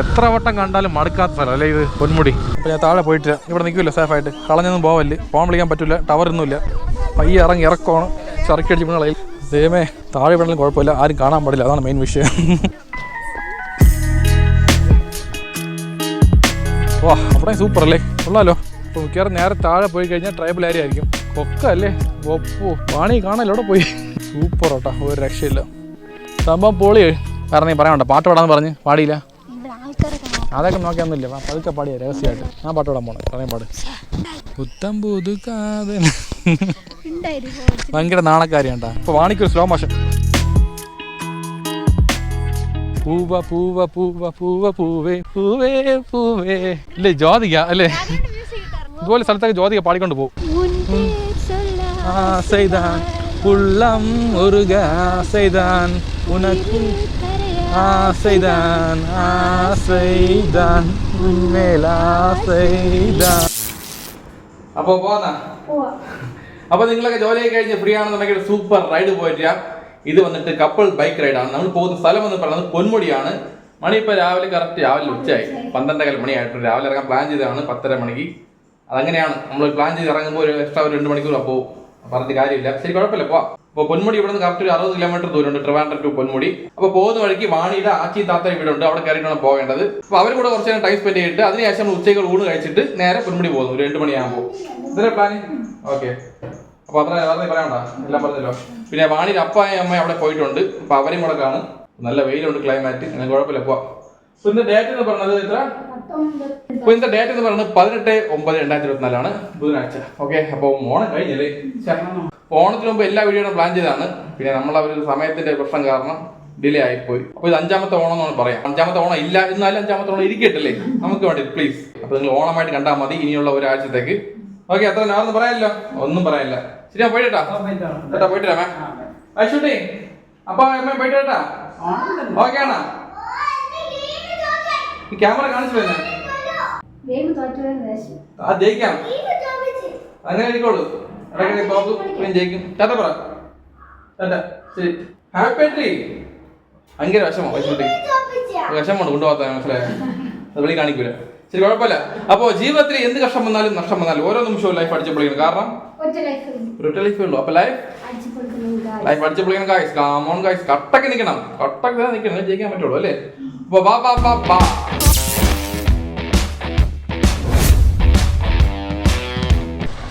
എത്ര വട്ടം കണ്ടാലും മടുക്കാത്ത സ്ഥലം അല്ലേ ഇത്? പൊന്മുടി. അപ്പോൾ ഞാൻ താഴെ പോയിട്ട് ഇവിടെ നിൽക്കില്ല സേഫായിട്ട് കളഞ്ഞൊന്നും പോവല്ലേ? ഫോൺ വിളിക്കാൻ പറ്റില്ല ടവറൊന്നുമില്ല പയ്യെ ഇറങ്ങി ഇറക്കമാണ് ചറക്കി അടിച്ച് കളയിൽ ദൈവമേ താഴെ വിടലും കുഴപ്പമില്ല. ആരും കാണാൻ പാടില്ല. അതാണ് മെയിൻ വിഷയം. വാ അവിടെ സൂപ്പർ അല്ലേ? കൊള്ളാലോ. അപ്പോൾ മിക്കവാറും നേരെ താഴെ പോയി കഴിഞ്ഞാൽ ട്രൈബൽ ഏരിയ ആയിരിക്കും. കൊക്ക അല്ലേ ഒപ്പോ. പാണി കാണല്ലോ അവിടെ പോയി? സൂപ്പർ കേട്ടോ ഒരു രക്ഷയില്ല. സംഭവം പൊളി. വേറെ നീ പറയണ്ട പാട്ട് പാടാന്ന് പറഞ്ഞ് പാടിയില്ല. അതൊക്കെ നോക്കിയൊന്നുമില്ല പതുക്കെ പാടിയ രഹസ്യമായിട്ട്. ഞാൻ പാട്ട് പാടാൻ പോണേ. പറയാൻ പാട്. പുത്തം പുതുക്കാതെ ഭയങ്കര നാണക്കാരിയാണ്ടാ. ഇപ്പൊ വാണിക്കൊരു സ്ലോ മോഷൻ പൂവ പൂവ പൂവ പൂവ പൂവേ പൂവേ പൂവേ. അല്ലേ ജ്യോതിക അല്ലേ? ഇതുപോലെ സ്ഥലത്തൊക്കെ ജ്യോതിക പാടിക്കൊണ്ട് പോകും ഉള്ളം മുരുക ചെയ്താൻ ഉനക്കും ആശ്രയിതാൻ ആശ്രയിതാൻ ഉന്മേൽ അപ്പൊ പോന്നാ? അപ്പൊ നിങ്ങളൊക്കെ ജോലിയൊക്കെ കഴിഞ്ഞ് ഫ്രീ ആണെന്നുണ്ടെങ്കിൽ സൂപ്പർ റൈഡ് പോയിട്ട് ഇത് വന്നിട്ട് കപ്പിൾ ബൈക്ക് റൈഡാണ് നമ്മൾ പോകുന്ന സ്ഥലം എന്ന് പറയുന്നത് പൊന്മുടിയാണ്. മണി ഇപ്പോൾ രാവിലെ കറക്റ്റ് രാവിലെ ഉച്ചയായി. പന്ത്രണ്ടര മണിയായിട്ട് രാവിലെ ഇറങ്ങാൻ പ്ലാൻ ചെയ്തതാണ് പത്തര മണിക്ക്. അതങ്ങനെയാണ്. നമ്മൾ പ്ലാൻ ചെയ്ത് ഇറങ്ങുമ്പോൾ ഒരു എക്സ്ട്രാ ഒരു രണ്ട് മണിക്കൂർ അപ്പോൾ പറഞ്ഞിട്ട് കാര്യമില്ല. ശരി കുഴപ്പമില്ല. പോവാം. അപ്പോൾ പൊന്മുടി ഇവിടെ നിന്ന് കറക്റ്റ് ഒരു അറുപത് കിലോമീറ്റർ ദൂരമുണ്ട് ട്രിവാൻഡ്രം ടു പൊന്മുടി. അപ്പോൾ പോകുന്ന വഴിക്ക് വാണിയുടെ ആച്ചി താത്ത വീടുണ്ട് അവിടെ കയറിയിട്ടാണ് പോകേണ്ടത്. അപ്പോൾ അവർ കൂടെ കുറച്ച് നേരം ടൈം സ്പെൻഡ് ചെയ്തിട്ട് അതിനുശേഷം നമ്മൾ ഉച്ചയ്ക്ക് ഊണ് കഴിച്ചിട്ട് നേരെ പൊന്മുടി പോകുന്നു ഒരു രണ്ട് മണിയാകുമ്പോൾ ഇതിന്റെ പ്ലാൻ ഓക്കെ അപ്പൊ അത്ര വേറെ പറയണ്ട എല്ലാം പറഞ്ഞല്ലോ. പിന്നെ വാണിയുടെ അപ്പായ അമ്മയും അവിടെ പോയിട്ടുണ്ട് അപ്പൊ അവരെയും കൂടെ കാണും. നല്ല വെയിലുണ്ട് ക്ലൈമാറ്റ് അങ്ങനെ കുഴപ്പമില്ല പോവാ. ഇന്ന് ഡേറ്റ് എന്ന് പറഞ്ഞത് എത്ര? അപ്പൊ ഇന്നത്തെ ഡേറ്റ് എന്ന് പറയുന്നത് പതിനെട്ട് ഒമ്പത് രണ്ടായിരത്തി ഇരുപത്തിനാലാണ് ബുധനാഴ്ച. ഓക്കെ അപ്പൊ ഓണം കഴിഞ്ഞല്ലേ. ഓണത്തിന് മുമ്പ് എല്ലാ വീഡിയോയും പ്ലാൻ ചെയ്താണ് പിന്നെ നമ്മൾ അവർ സമയത്തിന്റെ പ്രശ്നം കാരണം ഡിലേ ആയിപ്പോയി. അപ്പൊ ഇത് അഞ്ചാമത്തെ ഓണം എന്നാണ് പറയാം. അഞ്ചാമത്തെ ഓണം ഇല്ല എന്നാലും അഞ്ചാമത്തെ ഓണം ഇരിക്കട്ടില്ലേ? നമുക്ക് വേണ്ടി പ്ലീസ് അപ്പൊ നിങ്ങൾ ഓണമായിട്ട് കണ്ടാൽ മതി. ഇനിയുള്ള ഒരാഴ്ചത്തേക്ക്. ഓക്കെ അത്ര ഞാൻ പറയാനില്ല. ഒന്നും പറയാനില്ല. ശരി ഞാൻ പോയിട്ടാ ചേട്ടാ പോയിട്ട് വരാമേ അശ്വട്ടി അപ്പൊ അമ്മ പോയിട്ട് ഓക്കെ ആണോ ഈ ക്യാമറ കാണിച്ചു. ആ ജയിക്കാം. അങ്ങനെ ആയിരിക്കോളൂ ഇടയ്ക്കിടെ തോക്കും ഞാൻ ജയിക്കും. ടാറ്റ പറ. ടാറ്റ ശരി. ഹാപ്പി എൻട്രി ഭയങ്കര വിഷമം. അശ്വട്ടി വിഷമമാണ് കൊണ്ടുപോകാത്ത മനസ്സിലായ? വെളി കാണിക്കൂല. ശരി കുഴപ്പമില്ല. അപ്പോ ജീവിതത്തിൽ എന്ത് കഷ്ടം വന്നാലും നഷ്ടം വന്നാലും ഓരോ നിമിഷവും ലൈഫ് അടിച്ചപ്പോളിക്കണം കാരണം? ഒറ്റ ലൈഫ് ലൈഫേ ഉള്ളൂ. അപ്പൊ ലൈഫ് ലൈഫ് അടിച്ചപ്പോളിക്കണം ഗായ്സ് കാമോൺ ഗായ്സ് കട്ടൊക്കെ നിൽക്കണം കട്ടക്ക് നിൽക്കണം ജയിക്കാൻ പറ്റുള്ളൂ അല്ലേ? അപ്പൊ ബാ ബാ ബാ ബാ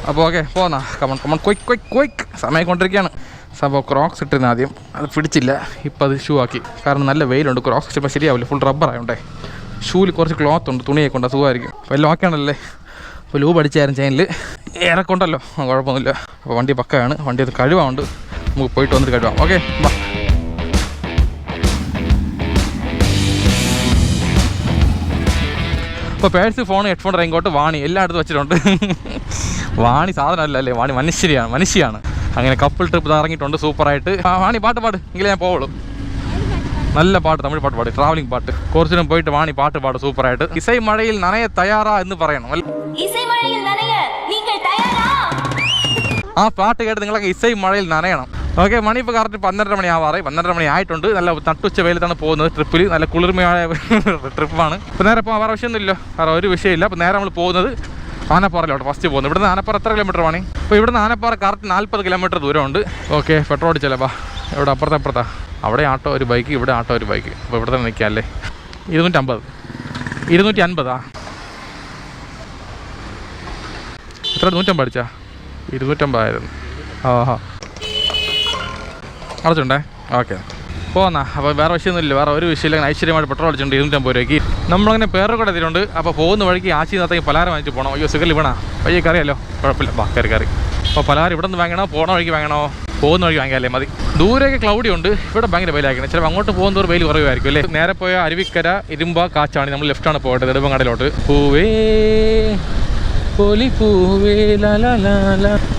അപ്പോൾ ഓക്കെ പോന്നാ. കമൺ കമൺ കൊയ്ക്ക് കൊയ്ക്ക് കൊയ്ക്ക് സമയം കൊണ്ടിരിക്കുകയാണ് സംഭവം ക്രോക്സ് ഇട്ടിരുന്ന ആദ്യം. അത് പിടിച്ചില്ല. ഇപ്പം അത് ഷൂ ആക്കി. കാരണം നല്ല വെയിലുണ്ട് ക്രോക്സ് ഇട്ടിപ്പോൾ ശരിയാവില്ല. ഫുൾ റബ്ബർ ആയതുകൊണ്ടേ ഷൂവിൽ കുറച്ച് ക്ലോത്ത് ഉണ്ട്. തുണിയൊക്കെ ഉണ്ട്. സുഖമായിരിക്കും. അപ്പോൾ എല്ലാം ഓക്കെയാണല്ലേ അപ്പോൾ ലൂബ് അടിച്ചായിരുന്നു ചെയിനിൽ ഏറെക്കൊണ്ടല്ലോ കുഴപ്പമൊന്നുമില്ല. അപ്പോൾ വണ്ടി പക്കയാണ്. വണ്ടി അത് കഴിവാണ്ട്. നമുക്ക് പോയിട്ട് വന്നിട്ട് കഴിവാം. ഓക്കെ ബാ അപ്പോൾ purse phone headphone raincoat Vani. എല്ലായിടത്തും വെച്ചിട്ടുണ്ട്. വാണി സാധനമല്ല അല്ലേ വാണി മനുഷ്യരിയാണ് മനുഷ്യയാണ്. അങ്ങനെ കപ്പിൾ ട്രിപ്പ് ഇറങ്ങിയിട്ടുണ്ട് സൂപ്പറായിട്ട്. വാണി പാട്ട് പാട് എങ്കിലേ ഞാൻ പോവുള്ളൂ. നല്ല പാട്ട് തമിഴ് പാട്ട് പാട് ട്രാവലിംഗ് പാട്ട്. കുറച്ചിനും പോയിട്ട് വാണി പാട്ട് പാട് സൂപ്പറായിട്ട്. ഇസൈ മഴയിൽ നനയ തയ്യാറാ എന്ന് പറയണം ആ പാട്ട് കേട്ട് നിങ്ങളൊക്കെ ഇസൈ മഴയിൽ നനയണം. ഓക്കെ മണി ഇപ്പോൾ കറക്റ്റ് പന്ത്രണ്ടര മണി ആവാറായി. പന്ത്രണ്ടര മണി ആയിട്ടുണ്ട്. നല്ല തട്ടുച്ച വെയിലത്താണ് പോകുന്നത് ട്രിപ്പിൽ നല്ല കുളിർമയായ ട്രിപ്പാണ് ഇപ്പോൾ നേരെ ഇപ്പോൾ വേറെ വിഷയമൊന്നുമില്ല. വേറെ ഒരു വിഷയമില്ല. അപ്പോൾ നേരെ നമ്മൾ പോകുന്നത് ആനപ്പാറയിലോട്ട് ഫസ്റ്റ് പോകുന്നത് ഇവിടുന്ന് ആനപ്പാറ എത്ര കിലോമീറ്റർ വേണേ? അപ്പോൾ ഇവിടുന്ന് ആനപ്പാറ കറക്റ്റ് നാൽപ്പത് കിലോമീറ്റർ ദൂരമുണ്ട്. ഓക്കെ പെട്രോൾ അടിച്ചല്ലേ ഇവിടെ അപ്പുറത്തെ അപ്പുറത്താ? അവിടെ ആട്ടോ ഒരു ബൈക്ക് ഇവിടെ ആട്ടോ ഒരു ബൈക്ക് അപ്പോൾ ഇവിടെ തന്നെ നിൽക്കാം അല്ലേ? ഇരുന്നൂറ്റമ്പത്. ഇരുന്നൂറ്റി അൻപതാ എത്ര നൂറ്റമ്പത് അടിച്ചാ? ഇരുന്നൂറ്റമ്പതായിരുന്നു. ആഹാ. അടച്ചുണ്ടേ ഓക്കെ പോന്നാ. അപ്പോൾ വേറെ വിഷയമൊന്നുമില്ല. വേറെ ഒരു വിഷയമില്ല. ഐശ്വര്യമായിട്ട് പെട്രോൾ അടിച്ചിട്ടുണ്ട് ഇരുന്നൂറ്റമ്പത് രൂപയ്ക്ക്. നമ്മളങ്ങനെ കൂടെ എത്തിയിട്ടുണ്ട്. അപ്പോൾ പോകുന്ന വഴിക്ക് ആശി നിന്നത്തേക്ക് പലഹാരം വാങ്ങിച്ച് പോകണം അയ്യോ സുഖം ഇവണ അയ്യോ കറിയല്ലോ. കുഴപ്പമില്ല. ബാ കറി കറി അപ്പോൾ പലഹാരം ഇവിടെ നിന്ന് വാങ്ങണോ? പോണ വഴിക്ക് വാങ്ങണോ? പോകുന്ന വഴിക്ക് വാങ്ങിയാലേ മതി. ദൂരെയൊക്കെ ക്ലൗഡി ഉണ്ട്. ഇവിടെ ഭയങ്കര വെയിലായിരിക്കണം ചിലപ്പോൾ അങ്ങോട്ട് പോകുന്നവർ വെയിൽ കുറവായിരിക്കും അല്ലേ? നേരെ പോയ അരുവിക്കര ഇരുമ്പ കാച്ചാണ്. നമ്മൾ ലെഫ്റ്റാണ് പോകേണ്ടത്. നെടുമ്പങ്ങാടിലോട്ട് പൂവേ പൊലി പൂവേ ലാ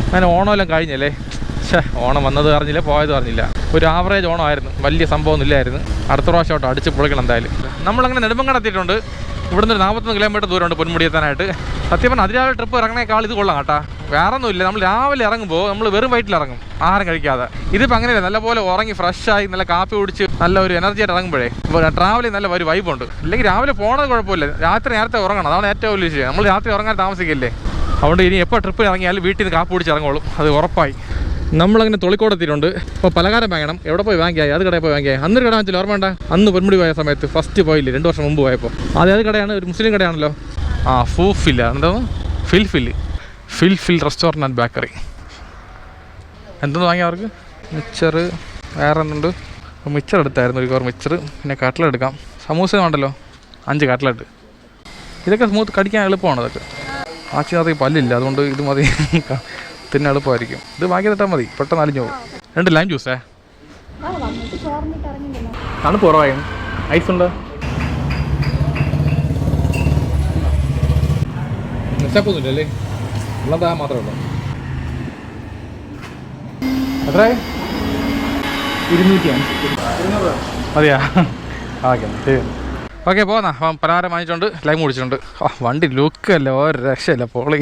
അങ്ങനെ ഓണമെല്ലാം കഴിഞ്ഞല്ലേ? ഛേ ഓണം വന്നത് അറിഞ്ഞില്ല പോയത് അറിഞ്ഞില്ല. ഒരു ആവറേജ് ഓണമായിരുന്നു. വലിയ സംഭവമൊന്നും ഇല്ലായിരുന്നു. അടുത്ത പ്രാവശ്യം കേട്ടോ അടിച്ച് പൊളിക്കണം എന്തായാലും. നമ്മളങ്ങനെ നെടുമ്പം എത്തിയിട്ടുണ്ട് ഇവിടുന്ന് ഒരു നാൽപ്പത്തൊന്ന് കിലോമീറ്റർ ദൂരമുണ്ട് പൊന്മുടി എത്താനായിട്ട് സത്യം പറഞ്ഞാൽ അതിരാവിലെ ട്രിപ്പ് ഇറങ്ങണേക്കാൾ ഇത് കൊള്ളാം കേട്ടാ. വേറെ ഒന്നുമില്ല നമ്മൾ രാവിലെ ഇറങ്ങുമ്പോൾ നമ്മൾ വെറും വൈറ്റിൽ ഇറങ്ങും. ആഹാരം കഴിക്കാതെ. ഇതിപ്പോൾ അങ്ങനെയല്ല നല്ലപോലെ ഉറങ്ങി ഫ്രഷായി നല്ല കാപ്പി കുടിച്ച് നല്ല ഒരു എനർജി ആയിട്ട് ഇറങ്ങുമ്പോഴേ ട്രാവലിൽ നല്ല ഒരു വൈബുണ്ട് ഇല്ലെങ്കിൽ രാവിലെ പോണത് കുഴപ്പമില്ല. രാത്രി നേരത്തെ ഉറങ്ങണം. അതാണ് ഏറ്റവും വലിയ വിഷയം. നമ്മൾ രാത്രി ഉറങ്ങാൻ താമസിക്കില്ലേ? അതുകൊണ്ട് ഇനി എപ്പോൾ ട്രിപ്പ് ഇറങ്ങിയാലും വീട്ടിൽ നിന്ന് കാപ്പി കുടിച്ച് ഇറങ്ങുള്ളൂ. അത് ഉറപ്പായി. നമ്മളങ്ങനെ തൊളിക്കോട് എത്തിയിട്ടുണ്ട്. ഇപ്പോൾ പലകാരം വാങ്ങണം. എവിടെ പോയി വാങ്ങിയായി? അത് കടയിൽ പോയി വാങ്ങിയായി. അന്നൊരു കട വാങ്ങിച്ചില്ല. ഓർമ്മ വേണ്ട അന്ന് പൊന്മുടി പോയ സമയത്ത് ഫസ്റ്റ് പോയില്ല? രണ്ട് വർഷം മുമ്പ് പോയപ്പോൾ അത് ഏത് കടയാണ്. ഒരു മുസ്ലിം കടയാണല്ലോ. ആ ഫൂഫില്ല. എന്താണ് fill fill fill fill restaurant and bakery. എന്തെന്ന് വാങ്ങിയ അവർക്ക്? മിച്ചർ. വേറെ എന്തുണ്ട് മിച്ചർ എടുത്തായിരുന്നു ഒരു കോർ മിച്ചർ. പിന്നെ കട്ട്ലറ്റ് എടുക്കാം. സമൂസ വേണ്ടല്ലോ? അഞ്ച് കട്ട്ലറ്റ് ഇതൊക്കെ സ്മൂത്ത് കടിക്കാൻ എളുപ്പമാണ് ഇതൊക്കെ ആച്ചിനകത്ത് പല്ലില്ല. അതുകൊണ്ട് ഇത് മതി. തിന്നെ എളുപ്പമായിരിക്കും. ഇത് ബാക്കി തട്ടാൽ മതി. പെട്ടെന്ന് അലിഞ്ഞു പോകും. രണ്ട് ലൈം ജ്യൂസേ തണുപ്പ് കുറവായി ഐസ് ഉണ്ടോ? നിശപ്പൊന്നുമില്ല അല്ലേ? താ മാത്രമേ ഉള്ളൂ. എത്രയായി ഇരുന്നൂറ്റി അഞ്ച് മതിയാ ഓക്കെ. ശരി. ഓക്കെ പോന്നാ അപ്പം പലഹാരം വാങ്ങിച്ചുകൊണ്ട് ലൈം കുടിച്ചിട്ടുണ്ട്. ആ വണ്ടി ലുക്ക് അല്ല? ഒരു രക്ഷയില്ല. പോളി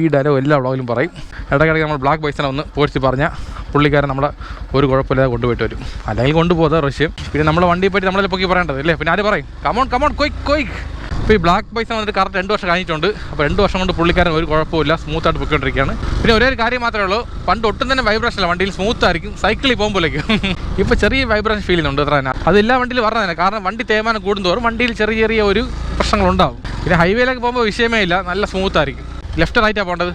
ഈ ഡയലോഗ് എല്ലാ വ്ളോഗിലും പറയും. ഇടയ്ക്കിടയ്ക്ക് നമ്മൾ ബ്ലാക്ക് ബൈസിനെ ഒന്ന് പോയിട്ട് പറഞ്ഞാൽ പുള്ളിക്കാരൻ നമ്മളെ ഒരു കുഴപ്പമില്ലാതെ കൊണ്ടുപോയിട്ട് വരും. അല്ലെങ്കിൽ കൊണ്ടുപോകാതെ റഷ്യം. പിന്നെ നമ്മളെ വണ്ടിയെ പറ്റി നമ്മളെ പൊക്കി പറയേണ്ടത് അല്ലേ? പിന്നെ ആര് പറയും? കമോൺ കമോൺ കൊയ്ക്ക് കൊയ്ക്ക് ഇപ്പോൾ ഈ ബ്ലാക്ക് പൈസ വന്നിട്ട് കറക്റ്റ് രണ്ട് വർഷം കഴിഞ്ഞിട്ടുണ്ട്. അപ്പോൾ രണ്ട് വർഷം കൊണ്ട് പുള്ളിക്കാരൻ ഒരു കുഴപ്പമില്ല സ്മൂത്തായിട്ട് പൊയ്ക്കൊണ്ടിരിക്കുകയാണ്. പിന്നെ ഒരേ ഒരു കാര്യം മാത്രമേ ഉള്ളൂ. പണ്ട് ഒട്ടും തന്നെ വൈബ്രേഷൻ അല്ല വണ്ടിയിൽ. സ്മൂത്തായിരിക്കും സൈക്കിളിൽ പോകുമ്പോഴേക്കും. ഇപ്പോൾ ചെറിയ വൈബ്രേഷൻ ഫീൽ ചെയ്യുന്നുണ്ട് അത്ര അത് എല്ലാ വണ്ടിയിലും പറഞ്ഞതന്നെ കാരണം വണ്ടി തേയ്മാനം കൂടുന്തോറും വണ്ടിയിൽ ചെറിയ ചെറിയ ഒരു പ്രശ്നങ്ങൾ ഉണ്ടാവും പിന്നെ ഹൈവേയിലേക്ക് പോകുമ്പോൾ വിഷയമേ ഇല്ല. നല്ല സ്മൂത്ത് ആയിരിക്കും. ലെഫ്റ്റ് റൈറ്റാണ് പോകേണ്ടത്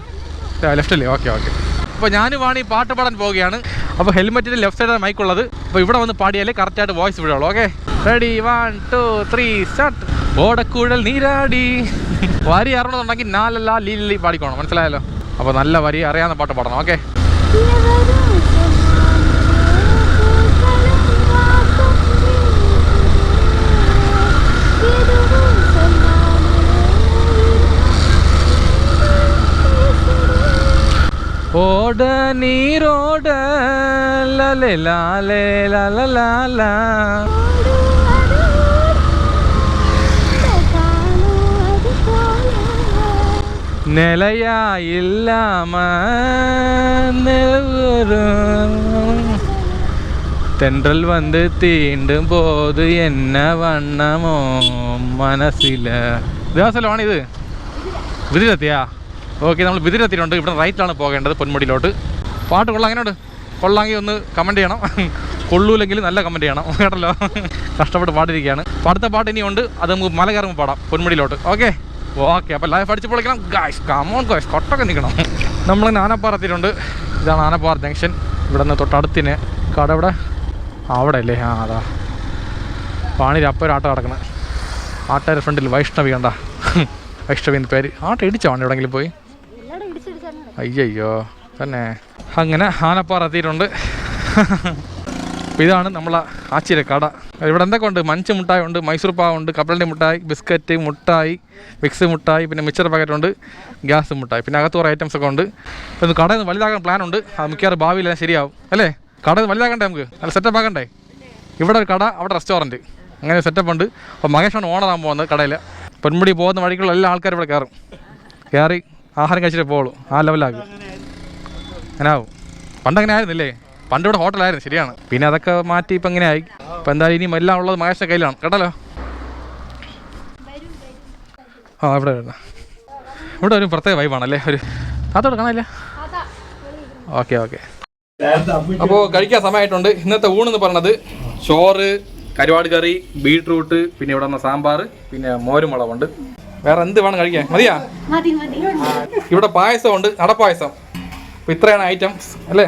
ലെഫ്റ്റ് അല്ലേ? ഓക്കെ ഓക്കെ അപ്പോൾ ഞാനും വാണി പാട്ട് പാടാൻ പോവുകയാണ്. അപ്പോൾ ഹെൽമെറ്റിന്റെ ലെഫ്റ്റ് സൈഡാണ് മൈക്കുള്ളത് അപ്പോൾ ഇവിടെ വന്ന് പാടിയാലേ കറക്റ്റായിട്ട് voice വിടുള്ളൂ okay ready one two three start ഓടക്കുഴൽ നീരാടി. വരി അറിയണമെന്നുണ്ടെങ്കിൽ നാലല്ല ലീലി പാടിക്കോണം. മനസ്സിലായല്ലോ? അപ്പോൾ നല്ല വരി അറിയാവുന്ന പാട്ട് പാടണം ഓക്കെ ஓட நீரோட லலே லாலே லலலாலா நிலையா இல்லாம தென்றல் வந்து தீண்டும் போது என்ன வண்ணமோ மனசில. தேவசலவான இது. விருதத்தையா ഓക്കെ നമ്മൾ ബിദിലെത്തിയിട്ടുണ്ട് ഇവിടെ റൈറ്റിലാണ് പോകേണ്ടത് പൊന്മുടിയിലോട്ട്. പാട്ട് കൊള്ളാം അങ്ങനെയുണ്ട് കൊള്ളാമെങ്കിൽ ഒന്ന് കമന്റ് ചെയ്യണം. കൊള്ളൂലെങ്കിൽ നല്ല കമന്റ് ചെയ്യണം. കേട്ടല്ലോ? കഷ്ടപ്പെട്ട് പാടിയിരിക്കുകയാണ്. അപ്പോൾ അടുത്ത പാട്ട് ഇനിയുണ്ട്. അത് നമുക്ക് മല കയറുമ്പോൾ പാടാം പൊന്മുടിയിലോട്ട്. ഓക്കെ? ഓക്കെ അപ്പോൾ ലൈഫ് അടിച്ച് പൊളിക്കണം. ഗായ്സ് കമോൺ ഗായ്സ് കൊട്ടൊക്കെ നിൽക്കണം. നമ്മൾ ആനപ്പാറ എത്തിയിട്ടുണ്ട് ഇതാണ് ആനപ്പാറ ജംഗ്ഷൻ ഇവിടെ നിന്ന് തൊട്ടടുത്തിന്. കട ഇവിടെ അവിടെ അല്ലേ? ആ അതാ. പാണിയിൽ അപ്പം ഒരു ആട്ടം ആട്ടാരുടെ ഫ്രണ്ടിൽ വൈഷ്ണവി കണ്ട. വൈഷ്ണവിന്റെ പേര്. ആട്ട ഇടിച്ചാണ് എവിടെയെങ്കിലും പോയി? അയ്യയ്യോ തന്നെ. അങ്ങനെ ആനപ്പാറ എത്തിയിട്ടുണ്ട്. ഇതാണ് നമ്മളെ ആച്ചിര കട. ഇവിടെ എന്തൊക്കെ ഉണ്ട് മഞ്ച് മുട്ടായി ഉണ്ട് മൈസൂർ പാവ് ഉണ്ട് കപ്പലണ്ടി മുട്ടായി ബിസ്ക്കറ്റ് മുട്ടായി മിക്സ് മുട്ടായി പിന്നെ മിച്ചർ പാക്കറ്റ് ഉണ്ട് ഗ്യാസ് മുട്ടായി. പിന്നെ അകത്ത് കുറേ ഐറ്റംസ് ഒക്കെ ഉണ്ട്. അപ്പോൾ കടയിൽ നിന്ന് വലുതാക്കാൻ പ്ലാൻ ഉണ്ട്. അത് മിക്കവാറും ഭാവിയിൽ അത് ശരിയാവും. അല്ലേ? കട വലുതാക്കണ്ടേ നമുക്ക്? അല്ല സെറ്റപ്പ് ആക്കണ്ടേ? ഇവിടെ ഒരു കട അവിടെ റെസ്റ്റോറന്റ് അങ്ങനെ സെറ്റപ്പ് ഉണ്ട്. അപ്പോൾ മഹേഷാണ് ഓണറാകാൻ പോകുന്നത് കടയിൽ പൊന്മുടി പോകുന്ന വഴിക്കുള്ള എല്ലാ ആൾക്കാരും ഇവിടെ കയറും. കയറി ആഹാരം കഴിച്ചിട്ട് പോകുള്ളൂ ആ ലെവലാകും അങ്ങനെ ആവും പണ്ട് അങ്ങനെ ആയിരുന്നില്ലേ? പണ്ട് ഇവിടെ ഹോട്ടലായിരുന്നു ശരിയാണ്. പിന്നെ അതൊക്കെ മാറ്റി ഇപ്പം ഇങ്ങനെ ആയി. ഇപ്പം എന്തായാലും ഇനിയും എല്ലാം ഉള്ളത് മഹേഷിന്റെ കയ്യിലാണ്. കേട്ടല്ലോ? ആ ഇവിടെ വരുന്ന ഇവിടെ ഒരു പ്രത്യേക വൈബാണല്ലേ ഒരു അതോടെ കാണാനില്ല? Okay okay. അപ്പോൾ കഴിക്കാൻ സമയമായിട്ടുണ്ട്. ഇന്നത്തെ ഊണെന്ന് പറഞ്ഞത് ചോറ് കരുവാട് കറി ബീട്രൂട്ട് പിന്നെ ഇവിടെ വന്ന സാമ്പാർ പിന്നെ മോരും മുളകുണ്ട് വേറെ എന്ത് വേണം കഴിക്കാൻ? മതിയാ? ഇവിടെ പായസം പായസമുണ്ട്. അടപ്പായസം. അപ്പോൾ ഇത്രയാണ് ഐറ്റംസ് അല്ലേ?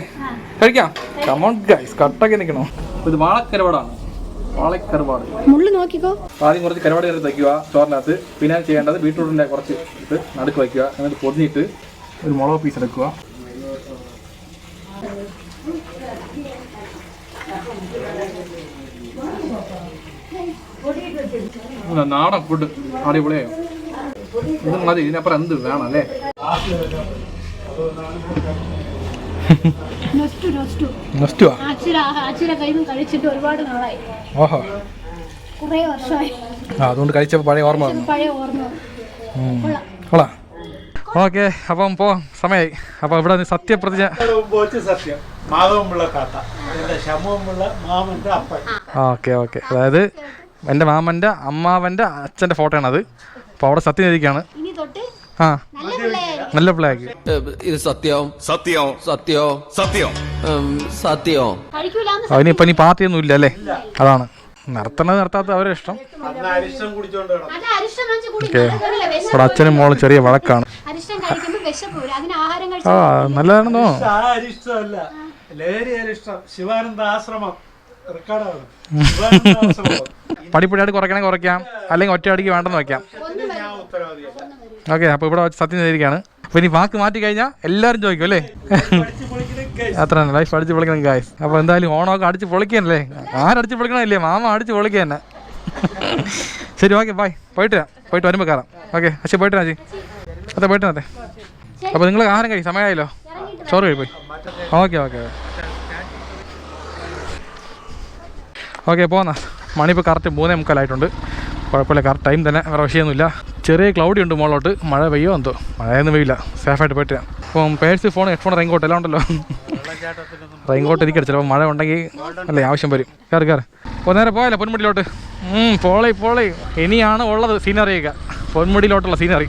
കഴിക്കാം. കമോൺ ഗൈസ് കട്ടൊക്കെ നിൽക്കണോ? ഇത് വാളക്കരവാടാണ്. വാളക്കരവാട്. മുള്ളു നോക്കിക്കോ. ആദ്യം കുറച്ച് കരവാട് കയറി തയ്ക്കുക ചോറിനകത്ത്. പിന്നെ ചെയ്യേണ്ടത് ബീട്രൂട്ടിന്റെ കുറച്ച് ഇത് നടുക്ക് വയ്ക്കുക എന്നിട്ട് പൊതിഞ്ഞിട്ട് ഒരു മുളക് പീസ് എടുക്കുക. നാടൻ ഫുഡ് അടിപൊളിയായോ? ഇത് മതി ഇതിനപ്പുറം എന്ത് വേണം അല്ലേ? ഓഹോ. ആ അതുകൊണ്ട് കഴിച്ച പഴയ ഓർമ്മ. കൊള്ളാം. ഓക്കെ അപ്പം പോ സമയമായി അപ്പോൾ ഇവിടെ സത്യപ്രതിജ്ഞ സത്യം. മാധവമുള്ള കാത്ത ശമുമുള്ള മാമന്റെ അപ്പൻ. Okay okay. അതായത് എന്റെ മാമന്റെ അമ്മാവന്റെ അച്ഛന്റെ ആണ് അത് അപ്പോൾ അവിടെ സത്യം തൊട്ട് ആ. നല്ല പ്ലേ ഇത് സത്യം? സത്യോ. സത്യോ? സത്യോ. സത്യോ. അതിന് ഇപ്പൊ ഇനി പാർട്ടിയൊന്നും ഇല്ല അല്ലേ? അതാണ്. നടത്തണത് നടത്താത്ത അവരെ ഇഷ്ടം. ഓക്കെ. ഇവിടെ അച്ഛനും മോളും ചെറിയ വഴക്കാണ്. ആ നല്ലതാണെന്നോ ഇഷ്ടമല്ല റെക്കോർഡാണ് ശിവാനന്ദ ആശ്രമം. പടിപ്പടിയായിട്ട് കുറയ്ക്കണേ കുറയ്ക്കാം. അല്ലെങ്കിൽ ഒറ്റയടിക്ക് വേണ്ടെന്ന് വെക്കാം. ഓക്കെ അപ്പോൾ ഇവിടെ സത്യം ചെയ്തിരിക്കുകയാണ്. അപ്പോൾ ഇനി വാക്ക് മാറ്റി കഴിഞ്ഞാൽ എല്ലാവരും ചോദിക്കും അല്ലേ. അത്ര തന്നെ ലൈഫ് അടിച്ച് പൊളിക്കണം ഗായ്സ് അപ്പോൾ എന്തായാലും ഓണമൊക്കെ അടിച്ച് പൊളിക്കാനല്ലേ ആരടിച്ച് പൊളിക്കണമല്ലേ? മാമ അടിച്ച് പൊളിക്കുക തന്നെ. ശരി ഓക്കെ ബൈ പോയിട്ട് വരാം. പോയിട്ട് വരുമ്പോൾ കയറാം ഓക്കെ പക്ഷേ പോയിട്ട് അതെ പോയിട്ട് അതെ. അപ്പോൾ നിങ്ങൾ ആഹാരം കഴിക്കും സമയമായല്ലോ? ചോറ് കഴിപ്പോയി ഓക്കെ ഓക്കെ ഓക്കെ. പോന്നാ മണി ഇപ്പോൾ കറക്റ്റ് മൂന്നേ മുക്കാലായിട്ടുണ്ട്. കുഴപ്പമില്ല കറക്റ്റ് ടൈം തന്നെ. വേറെ വിഷയമൊന്നുമില്ല. ചെറിയ ക്ലൗഡി ഉണ്ട് മുകളിലോട്ട് മഴ പെയ്യോ എന്തോ? മഴയൊന്നും പെയ്യില്ല. സേഫായിട്ട് വരാം. അപ്പം പേഴ്സ് ഫോൺ ഹെഡ്ഫോൺ റെയിൻകോട്ട് എല്ലാം ഉണ്ടല്ലോ. റെയിൻകോട്ട് ഇരിക്കട്ടെ ചിലപ്പോൾ മഴ ഉണ്ടെങ്കിൽ അല്ലേ ആവശ്യം വരും. കയറി കയറി അപ്പോൾ നേരെ പോയാലോ പൊന്മുടിയിലോട്ട്? Poly poly. ഇനിയാണ് ഉള്ളത് സീനറിയൊക്കെ പൊന്മുടിയിലോട്ടുള്ള സീനറി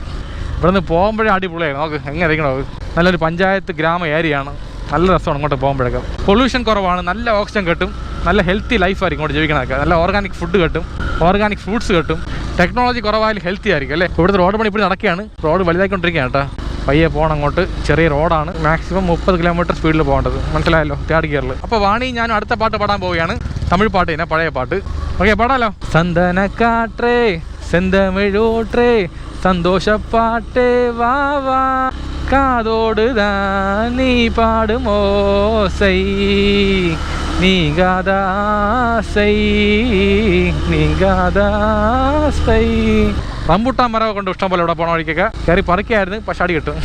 ഇവിടുന്ന് പോകുമ്പോഴേ അടിപൊളിയായി. നോക്ക് എങ്ങനെ ഇരിക്കണോ? നല്ലൊരു പഞ്ചായത്ത് ഗ്രാമ ഏരിയയാണ് നല്ല രസമാണ് ഇങ്ങോട്ട് പോകുമ്പോഴേക്കും. പൊല്യൂഷൻ കുറവാണ് നല്ല ഓക്സിജൻ കിട്ടും നല്ല ഹെൽത്തി ലൈഫായിരിക്കും ഇങ്ങോട്ട് ജീവിക്കണമൊക്കെ നല്ല ഓർഗാനിക് ഫുഡ് കിട്ടും ഓർഗാനിക് ഫ്രൂട്ട്സ് കിട്ടും. ടെക്നോളജി കുറവായാലും ഹെൽത്തി ആയിരിക്കും അല്ലേ? ഇവിടുത്തെ റോഡ് പണി ഇപ്പോൾ നടക്കുകയാണ്. റോഡ് വലുതായിക്കൊണ്ടിരിക്കുകയാണ് കേട്ടോ. പയ്യെ പോകണം അങ്ങോട്ട്. ചെറിയ റോഡാണ് മാക്സിമം മുപ്പത് കിലോമീറ്റർ സ്പീഡിൽ പോകേണ്ടത്. മനസ്സിലായല്ലോ? തേർഡ് ഗിയറിൽ അപ്പോൾ വാണി ഞാനും അടുത്ത പാട്ട് പാടാൻ പോവുകയാണ്. തമിഴ് പാട്ട് തന്നെ പഴയ പാട്ട്. ഓക്കെ പാടാലോ? സന്തന കാട്ടേ സെന്തമിഴോട്ടേ സന്തോഷപ്പാട്ടേ വാ വാ. வா காதோடுதான் நீ பாடும் ஓசை നീങ്കാതാസൈ നീങ്കാതാസൈ റംബുട്ടാൻ മരം കൊണ്ട് ഇഷ്ടം പോലെ ഇവിടെ പോണ വഴിക്കൊക്കെ കയറി പറിക്കായിരുന്നു പക്ഷെ അടി കിട്ടും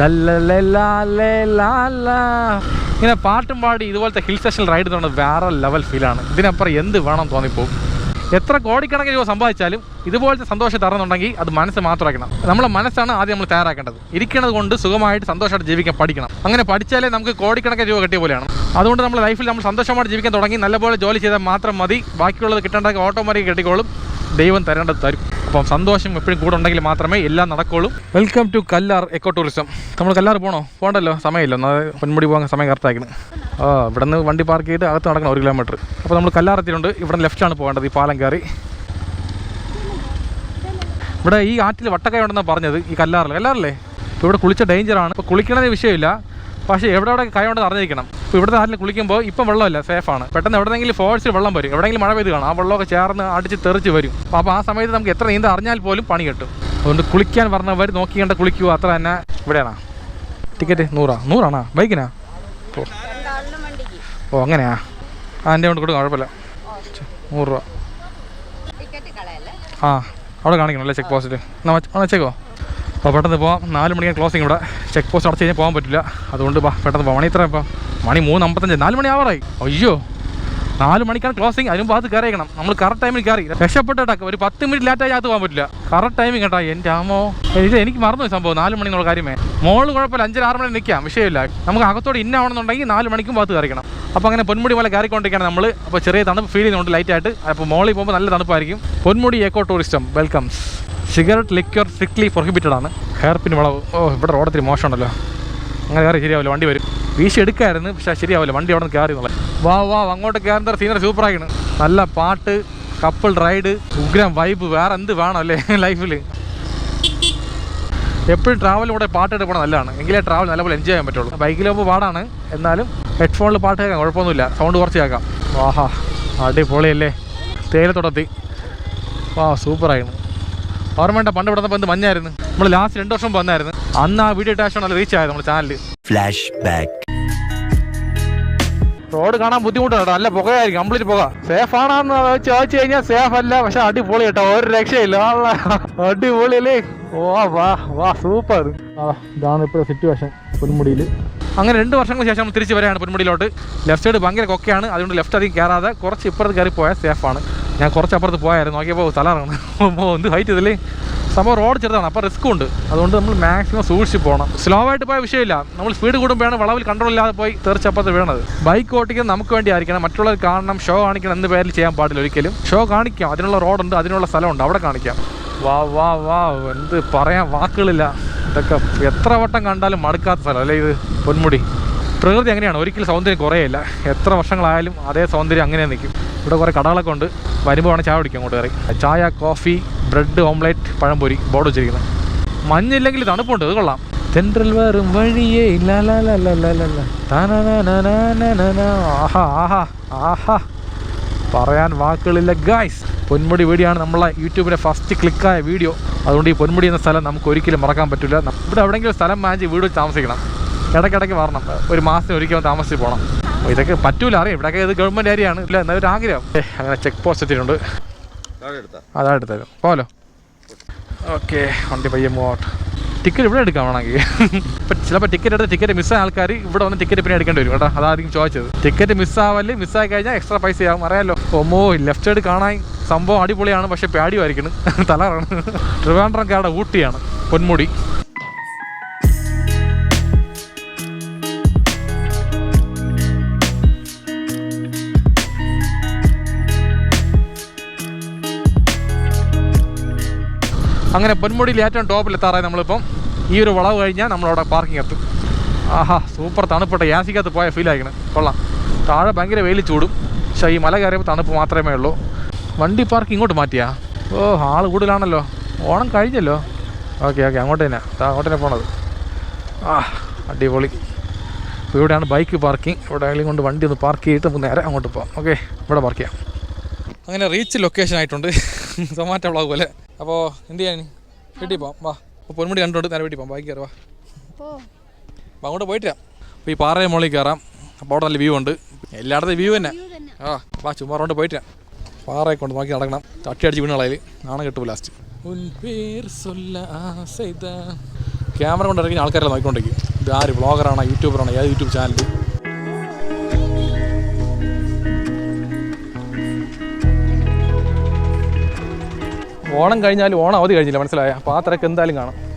ലല്ലലലാലേലാലാ. ഇങ്ങനെ പാട്ടും പാടി ഇതുപോലത്തെ ഹിൽ സ്റ്റേഷൻ റൈഡ് ചെയ്യുന്നത് വേറെ ലെവൽ ഫീലാണ് ഇതിനപ്പുറം എന്ത് വേണം തോന്നിപ്പോകും എത്ര കോടിക്കണക്കിന് രൂപ സമ്പാദിച്ചാലും ഇതുപോലത്തെ സന്തോഷം തരണമെന്നുണ്ടെങ്കിൽ അത് മനസ്സ് മാത്രമാക്കണം നമ്മളെ മനസ്സാണ് ആദ്യം നമ്മൾ തയ്യാറാക്കേണ്ടത്. ഇരിക്കുന്നത് കൊണ്ട് സുഖമായിട്ട് സന്തോഷമായിട്ട് ജീവിക്കാൻ പഠിക്കണം. അങ്ങനെ പഠിച്ചാലേ നമുക്ക് കോടിക്കണക്കിന് രൂപ കിട്ടിയ പോലെയാണ്. അതുകൊണ്ട് നമ്മുടെ ലൈഫിൽ നമ്മൾ സന്തോഷമായിട്ട് ജീവിക്കാൻ തുടങ്ങി നല്ലപോലെ ജോലി ചെയ്താൽ മാത്രം മതി. ബാക്കിയുള്ളത് കിട്ടേണ്ടതൊക്കെ ഓട്ടോമാറ്റിക് കിട്ടിക്കോളും. ദൈവം തരേണ്ടത് തരും. അപ്പം സന്തോഷം എപ്പോഴും കൂടെ ഉണ്ടെങ്കിൽ മാത്രമേ എല്ലാം നടക്കുള്ളൂ. Welcome to Kallar eco tourism നമ്മൾ കല്ലാർ പോകണോ പോകണ്ടല്ലോ സമയമില്ല. എന്നാൽ പൊന്മുടി പോകാൻ സമയം കറക്റ്റാക്കണം ആ ഇവിടെ നിന്ന് വണ്ടി പാർക്ക് ചെയ്ത് അകത്ത് നടക്കണം ഒരു കിലോമീറ്റർ അപ്പോൾ നമ്മൾ കല്ലാറത്തിലുണ്ട്. ഇവിടെ ലെഫ്റ്റാണ് പോകേണ്ടത് ഈ പാലം കയറി. ഇവിടെ ഈ ആറ്റിൽ വട്ടക്കയുണ്ടെന്നാണ് പറഞ്ഞത് ഈ കല്ലാറിൽ കല്ലാറല്ലേ? ഇപ്പോൾ ഇവിടെ കുളിച്ച ഡേഞ്ചറാണ് ഇപ്പോൾ കുളിക്കണത് വിഷയമില്ല. പക്ഷേ എവിടെ കൈ കൊണ്ട് അറിഞ്ഞിരിക്കണം. ഇപ്പോൾ ഇവിടുത്തെ നാട്ടിൽ കുളിക്കുമ്പോൾ ഇപ്പം വെള്ളമില്ല സേഫാണ് പെട്ടെന്ന് എവിടെയെങ്കിലും ഫോഴ്സിൽ വെള്ളം വരും. എവിടെയെങ്കിലും മഴ പെയ്ത് കാണാം. ആ വെള്ളമൊക്കെ ചേർന്ന് അടിച്ച് തെറിച്ച് വരും. അപ്പോൾ ആ സമയത്ത് നമുക്ക് എത്ര നീന്ത അറിഞ്ഞാൽ പോലും പണി കിട്ടും. അതുകൊണ്ട് കുളിക്കാൻ പറഞ്ഞവർ നോക്കിക്കേണ്ട കുളിക്കുക. അത്ര തന്നെ ഇവിടെയാണോ. ടിക്കറ്റ് നൂറാ? നൂറാണോ? ബൈക്കിനാ? ഓ അങ്ങനെയാ? ആ എന്റെ കൊണ്ട് കൊടുക്കാം കുഴപ്പമില്ല. നൂറ് രൂപ. ആ അവിടെ കാണിക്കണം അല്ലേ? ചെക്ക് പോസ്റ്റിൽ എന്നാൽ വെച്ചേക്കോ. അപ്പോൾ പെട്ടെന്ന് പോവാം നാല് മണിക്കാണ് ക്ലോസിങ് ഇവിടെ. ചെക്ക് പോസ്റ്റ് അടച്ച് കഴിഞ്ഞാൽ പോകാൻ പറ്റില്ല. അതുകൊണ്ട് പെട്ടെന്ന് പോകാം മണി ഇത്ര ഇപ്പം. മണി മൂന്ന് അമ്പത്തഞ്ച് നാല് മണി ആവറായി. അയ്യോ. നാല് മണിക്കാണ് ക്ലോസിങ് അതിനും ഭാഗത്ത് കയറിയണം നമ്മൾ കറക്റ്റ് ടൈമിൽ കയറി. രക്ഷപ്പെട്ടാ ഒരു പത്ത് മിനിറ്റ് ലേറ്റായി അകത്ത് പോകാൻ പറ്റില്ല. കറക്റ്റ് ടൈമിങ് കേട്ടാ എന്റെ ആമോ ഇത് എനിക്ക് മറന്നു സംഭവം. നാല് മണി എന്നുള്ള കാര്യമേ. മോൾ കുഴപ്പമില്ല. അഞ്ചര ആറ് മണി നിൽക്കാം. വിഷയമില്ല. നമുക്ക് അകത്തോടെ ഇന്നാവണമെന്നുണ്ടെങ്കിൽ നാല് മണിക്കും ഭാഗത്ത് കയറിക്കണം. അപ്പോൾ അങ്ങനെ പൊന്മുടി പോലെ കയറിക്കൊണ്ടിരിക്കുകയാണ് നമ്മൾ അപ്പോൾ ചെറിയ തണുപ്പ് ഫീൽ ചെയ്യുന്നുണ്ട് ലൈറ്റായിട്ട് അപ്പോൾ മോളിൽ പോകുമ്പോൾ നല്ല തണുപ്പായിരിക്കും. Ponmudi eco tourism welcomes cigarette liquor strictly prohibited ആണ്. ഹെയർ പിൻ വളവ്. ഓ ഇവിടെ റോഡത്തിരി മോശമുണ്ടല്ലോ. അങ്ങനെ കയറി ശരിയാവില്ല വണ്ടി വരും. വീശി എടുക്കായിരുന്നു പക്ഷേ ശരിയാവില്ല. വണ്ടി അവിടെ നിന്ന് കയറി എന്നുള്ളത് വാ വാ അങ്ങോട്ട് കയറുന്ന സീനറി സൂപ്പറായിണ് നല്ല പാട്ട് കപ്പിൾ റൈഡ് ഉഗ്രം വൈബ് വേറെ എന്ത് വേണം അല്ലേ ലൈഫിൽ എപ്പോഴും ട്രാവലിലൂടെ പാട്ടിട്ട് പോകണം നല്ലതാണ്. എങ്കിലേ ട്രാവൽ നല്ലപോലെ എൻജോയ് ചെയ്യാൻ പറ്റുള്ളൂ. ബൈക്കിൽ പോകുമ്പോൾ പാടാണ്. എന്നാലും ഹെഡ്ഫോണിൽ പാട്ട് കേൾക്കാം കുഴപ്പമൊന്നുമില്ല. സൗണ്ട് കുറച്ച് കേൾക്കാം. വാഹാ അടിപൊളിയല്ലേ? തേയിലത്തോടത്തി വാ സൂപ്പറായിരുന്നു ഓർമ്മയുണ്ട? പണ്ട് ഇവിടെ എന്ത് മഞ്ഞായിരുന്നു? നമ്മൾ ലാസ്റ്റ് രണ്ട് വർഷം വന്നായിരുന്നു. അന്ന് ആ വീഡിയോ ഇട്ടാണ് നല്ല റീച്ച് ആയത് നമ്മുടെ ചാനലിൽ ഫ്ലാഷ് ബാക്ക് റോഡ് കാണാൻ ബുദ്ധിമുട്ടാണ് കേട്ടോ. നല്ല പുകയായിരിക്കും. കംപ്ലീറ്റ് പുക. സേഫ് ആണെന്ന് ചോദിച്ചു കഴിഞ്ഞാൽ സേഫ് അല്ല. പക്ഷെ അടിപൊളി കേട്ടോ. ഒരു രക്ഷയില്ല. അടിപൊളിയല്ലേ? അടിപൊളി അല്ലേ ഓ വാ വാ സൂപ്പർ ഇതാണ് ഇപ്പോഴത്തെ സിറ്റുവേഷൻ പൊന്മുടിയിൽ അങ്ങനെ രണ്ട് വർഷങ്ങൾക്ക് ശേഷം നമ്മൾ തിരിച്ച് വരികയാണ് പൊന്മുടിയിലോട്ട്. ലെഫ്റ്റ് സൈഡ് ഭയങ്കര കൊക്കയാണ് അതുകൊണ്ട് ലെഫ്റ്റ് അധികം കയറാതെ കുറച്ച് ഇപ്പുറത്ത് കയറി പോയാൽ സേഫാണ് ഞാൻ കുറച്ച് അപ്പുറത്ത് പോയായിരുന്നു നോക്കിയപ്പോൾ സ്ഥലമാണ് എന്ത് ഹൈറ്റ് ഇതല്ലേ സംഭവം റോഡ് ചെറുതാണ് അപ്പോൾ റിസ്ക് ഉണ്ട്. അതുകൊണ്ട് നമ്മൾ മാക്സിമം സൂക്ഷിച്ച് പോകണം സ്ലോ ആയിട്ട് പോയ വിഷയമില്ല. നമ്മൾ സ്പീഡ് കൂടുമ്പോഴാണ് വളവിൽ കൺട്രോൾ ഇല്ലാതെ പോയി തീർച്ചപ്പത്ത് വീണത്. ബൈക്ക് ഓട്ടിക്കുന്നത് നമുക്ക് വേണ്ടി ആയിരിക്കണം മറ്റുള്ളവർ കാണണം ഷോ കാണിക്കണം എന്ന് പേരിൽ ചെയ്യാൻ പാടില്ല ഒരിക്കലും. ഷോ കാണിക്കാം അതിനുള്ള റോഡുണ്ട് അതിനുള്ള സ്ഥലമുണ്ട് അവിടെ കാണിക്കാം. വാ വാ വാ. എന്ത് പറയാൻ വാക്കുകളില്ല. ഇതൊക്കെ എത്ര വട്ടം കണ്ടാലും മടുക്കാത്ത സ്ഥലം അല്ലേ ഇത്? പൊന്മുടി. പ്രകൃതി അങ്ങനെയാണ്. ഒരിക്കലും സൗന്ദര്യം കുറേയില്ല എത്ര വർഷങ്ങളായാലും അതേ സൗന്ദര്യം അങ്ങനെ നിൽക്കും. ഇവിടെ കുറേ കടകളൊക്കെ ഉണ്ട്. വരുമ്പോൾ വേണം ചായ കുടിക്കും അങ്ങോട്ട് കയറി ചായ കോഫി ബ്രെഡ് ഓംലെറ്റ് പഴംപൊരി ബോർഡ് വെച്ചിരിക്കുന്നത്. മഞ്ഞില്ലെങ്കിൽ തണുപ്പുണ്ട്. അത് കൊള്ളാം. തെன்றൽ വേറും വഴിയേ. ആഹാ ആഹാ ആഹാ. പറയാൻ വാക്കുകളില്ല. ഗായ്സ് പൊന്മുടി വീടിയാണ് നമ്മളെ യൂട്യൂബിലെ ഫസ്റ്റ് ക്ലിക്കായ വീഡിയോ. അതുകൊണ്ട് ഈ പൊന്മുടി എന്ന സ്ഥലം നമുക്ക് ഒരിക്കലും മറക്കാൻ പറ്റില്ല. ഇവിടെ എവിടെയെങ്കിലും സ്ഥലം മാഞ്ചി വീട് താമസിക്കണം. ഇടയ്ക്കിടയ്ക്ക് വരണം. ഒരു മാസത്തിന് ഒരിക്കലും താമസിച്ച് പോകണം ഇതൊക്കെ പറ്റൂല. അറിയാം. ഇവിടെയൊക്കെ ഇത് ഗവൺമെന്റ് ഏരിയയാണ് ഇല്ല എന്നൊരു ആഗ്രഹം. അങ്ങനെ ചെക്ക് പോസ്റ്റ് എത്തിയിട്ടുണ്ട് അതാ എടുത്തത്. പോലോ ഓക്കെ വണ്ടി പയ്യെ മൂവോട്ട് ടിക്കറ്റ് ഇവിടെ എടുക്കാം വേണമെങ്കിൽ. ഇപ്പം ചിലപ്പോൾ ടിക്കറ്റ് എടുത്ത് ടിക്കറ്റ് മിസ്സായ ആൾക്കാർ ഇവിടെ വന്ന് ടിക്കറ്റ് പിന്നെ എടുക്കേണ്ടി വരും കേട്ടോ. അതായിരിക്കും ചോദിച്ചത്. ടിക്കറ്റ് മിസ്സാവല്ലേ മിസ്സായി കഴിഞ്ഞാൽ എക്സ്ട്രാ പൈസ ആവും. അറിയാമല്ലോ ഒമ്മോ ലെഫ്റ്റ് സൈഡ് കാണാൻ സംഭവം അടിപൊളിയാണ് പക്ഷേ പേടിയുമായിരിക്കണം തലറാണ് ട്രിവാൻഡ്രം കേട ഊട്ടിയാണ് പൊന്മുടി. അങ്ങനെ പൊന്മുടിയിൽ ഏറ്റവും ടോപ്പിൽ എത്താറായി നമ്മളിപ്പം. ഈ ഒരു വളവ് കഴിഞ്ഞാൽ നമ്മളവിടെ പാർക്കിംഗ് എത്തും. ആഹാ സൂപ്പർ തണുപ്പട്ടെ യാസിക്കകത്ത് പോയ ഫീൽ ആയിക്കണം കൊള്ളാം. താഴെ ഭയങ്കര വെയിൽ ചൂടും. പക്ഷേ ഈ മല കയറിയപ്പോൾ തണുപ്പ് മാത്രമേ ഉള്ളൂ. വണ്ടി പാർക്ക് ഇങ്ങോട്ട് മാറ്റിയാ? ഓ ആൾ കൂടുതലാണല്ലോ. ഓണം കഴിഞ്ഞല്ലോ. ഓക്കെ ഓക്കെ അങ്ങോട്ട് തന്നെ. അങ്ങോട്ട് തന്നെ പോണത്. ആ അടിപൊളി. അപ്പോൾ ഇവിടെയാണ് ബൈക്ക് പാർക്കിംഗ് ഇവിടെ ആയാലും കൊണ്ട് വണ്ടി ഒന്ന് പാർക്ക് ചെയ്തിട്ട് നമുക്ക് നേരെ അങ്ങോട്ട് പോകാം ഓക്കെ ഇവിടെ പാർക്ക് ചെയ്യാം. അങ്ങനെ റീച്ച് ലൊക്കേഷൻ ആയിട്ടുണ്ട്. സൊമാറ്റോ വ്ളോഗ് പോലെ. അപ്പോൾ എന്ത് ചെയ്യാൻ വീട്ടിൽ പോവാം. വാ. അപ്പോൾ പൊന്മുടി കണ്ടോണ്ട് നേരെ വീട്ടിൽ പോകാം ബാക്കി കയറുവാ അപ്പോൾ അങ്ങോട്ട് പോയിട്ട് അപ്പോൾ ഈ പാറയെ മുകളിൽ കയറാം. അപ്പോൾ അവിടെ നല്ല വ്യൂ ഉണ്ട്. എല്ലായിടത്തും വ്യൂ തന്നെ. ആ വാ ചുമ്മാ റോണ്ട് പോയിട്ട് പാറയെ കൊണ്ട് നോക്കി നടക്കണം. തട്ടി അടിച്ച് വീണ് കളയിൽ നാണം കിട്ടും ലാസ്റ്റ് ക്യാമറ കൊണ്ട് ഇറങ്ങി ആൾക്കാരെ നോക്കിക്കൊണ്ടിരിക്കും. ഇത് ആര് വ്ളോഗറാണ് യൂട്യൂബറാണോ ഏത് യൂട്യൂബ് ചാനൽ ഓണം കഴിഞ്ഞാലും ഓണം അവധി കഴിഞ്ഞില്ല മനസ്സിലായ? അപ്പോൾ ആ തിരക്ക് എന്തായാലും കാണാം.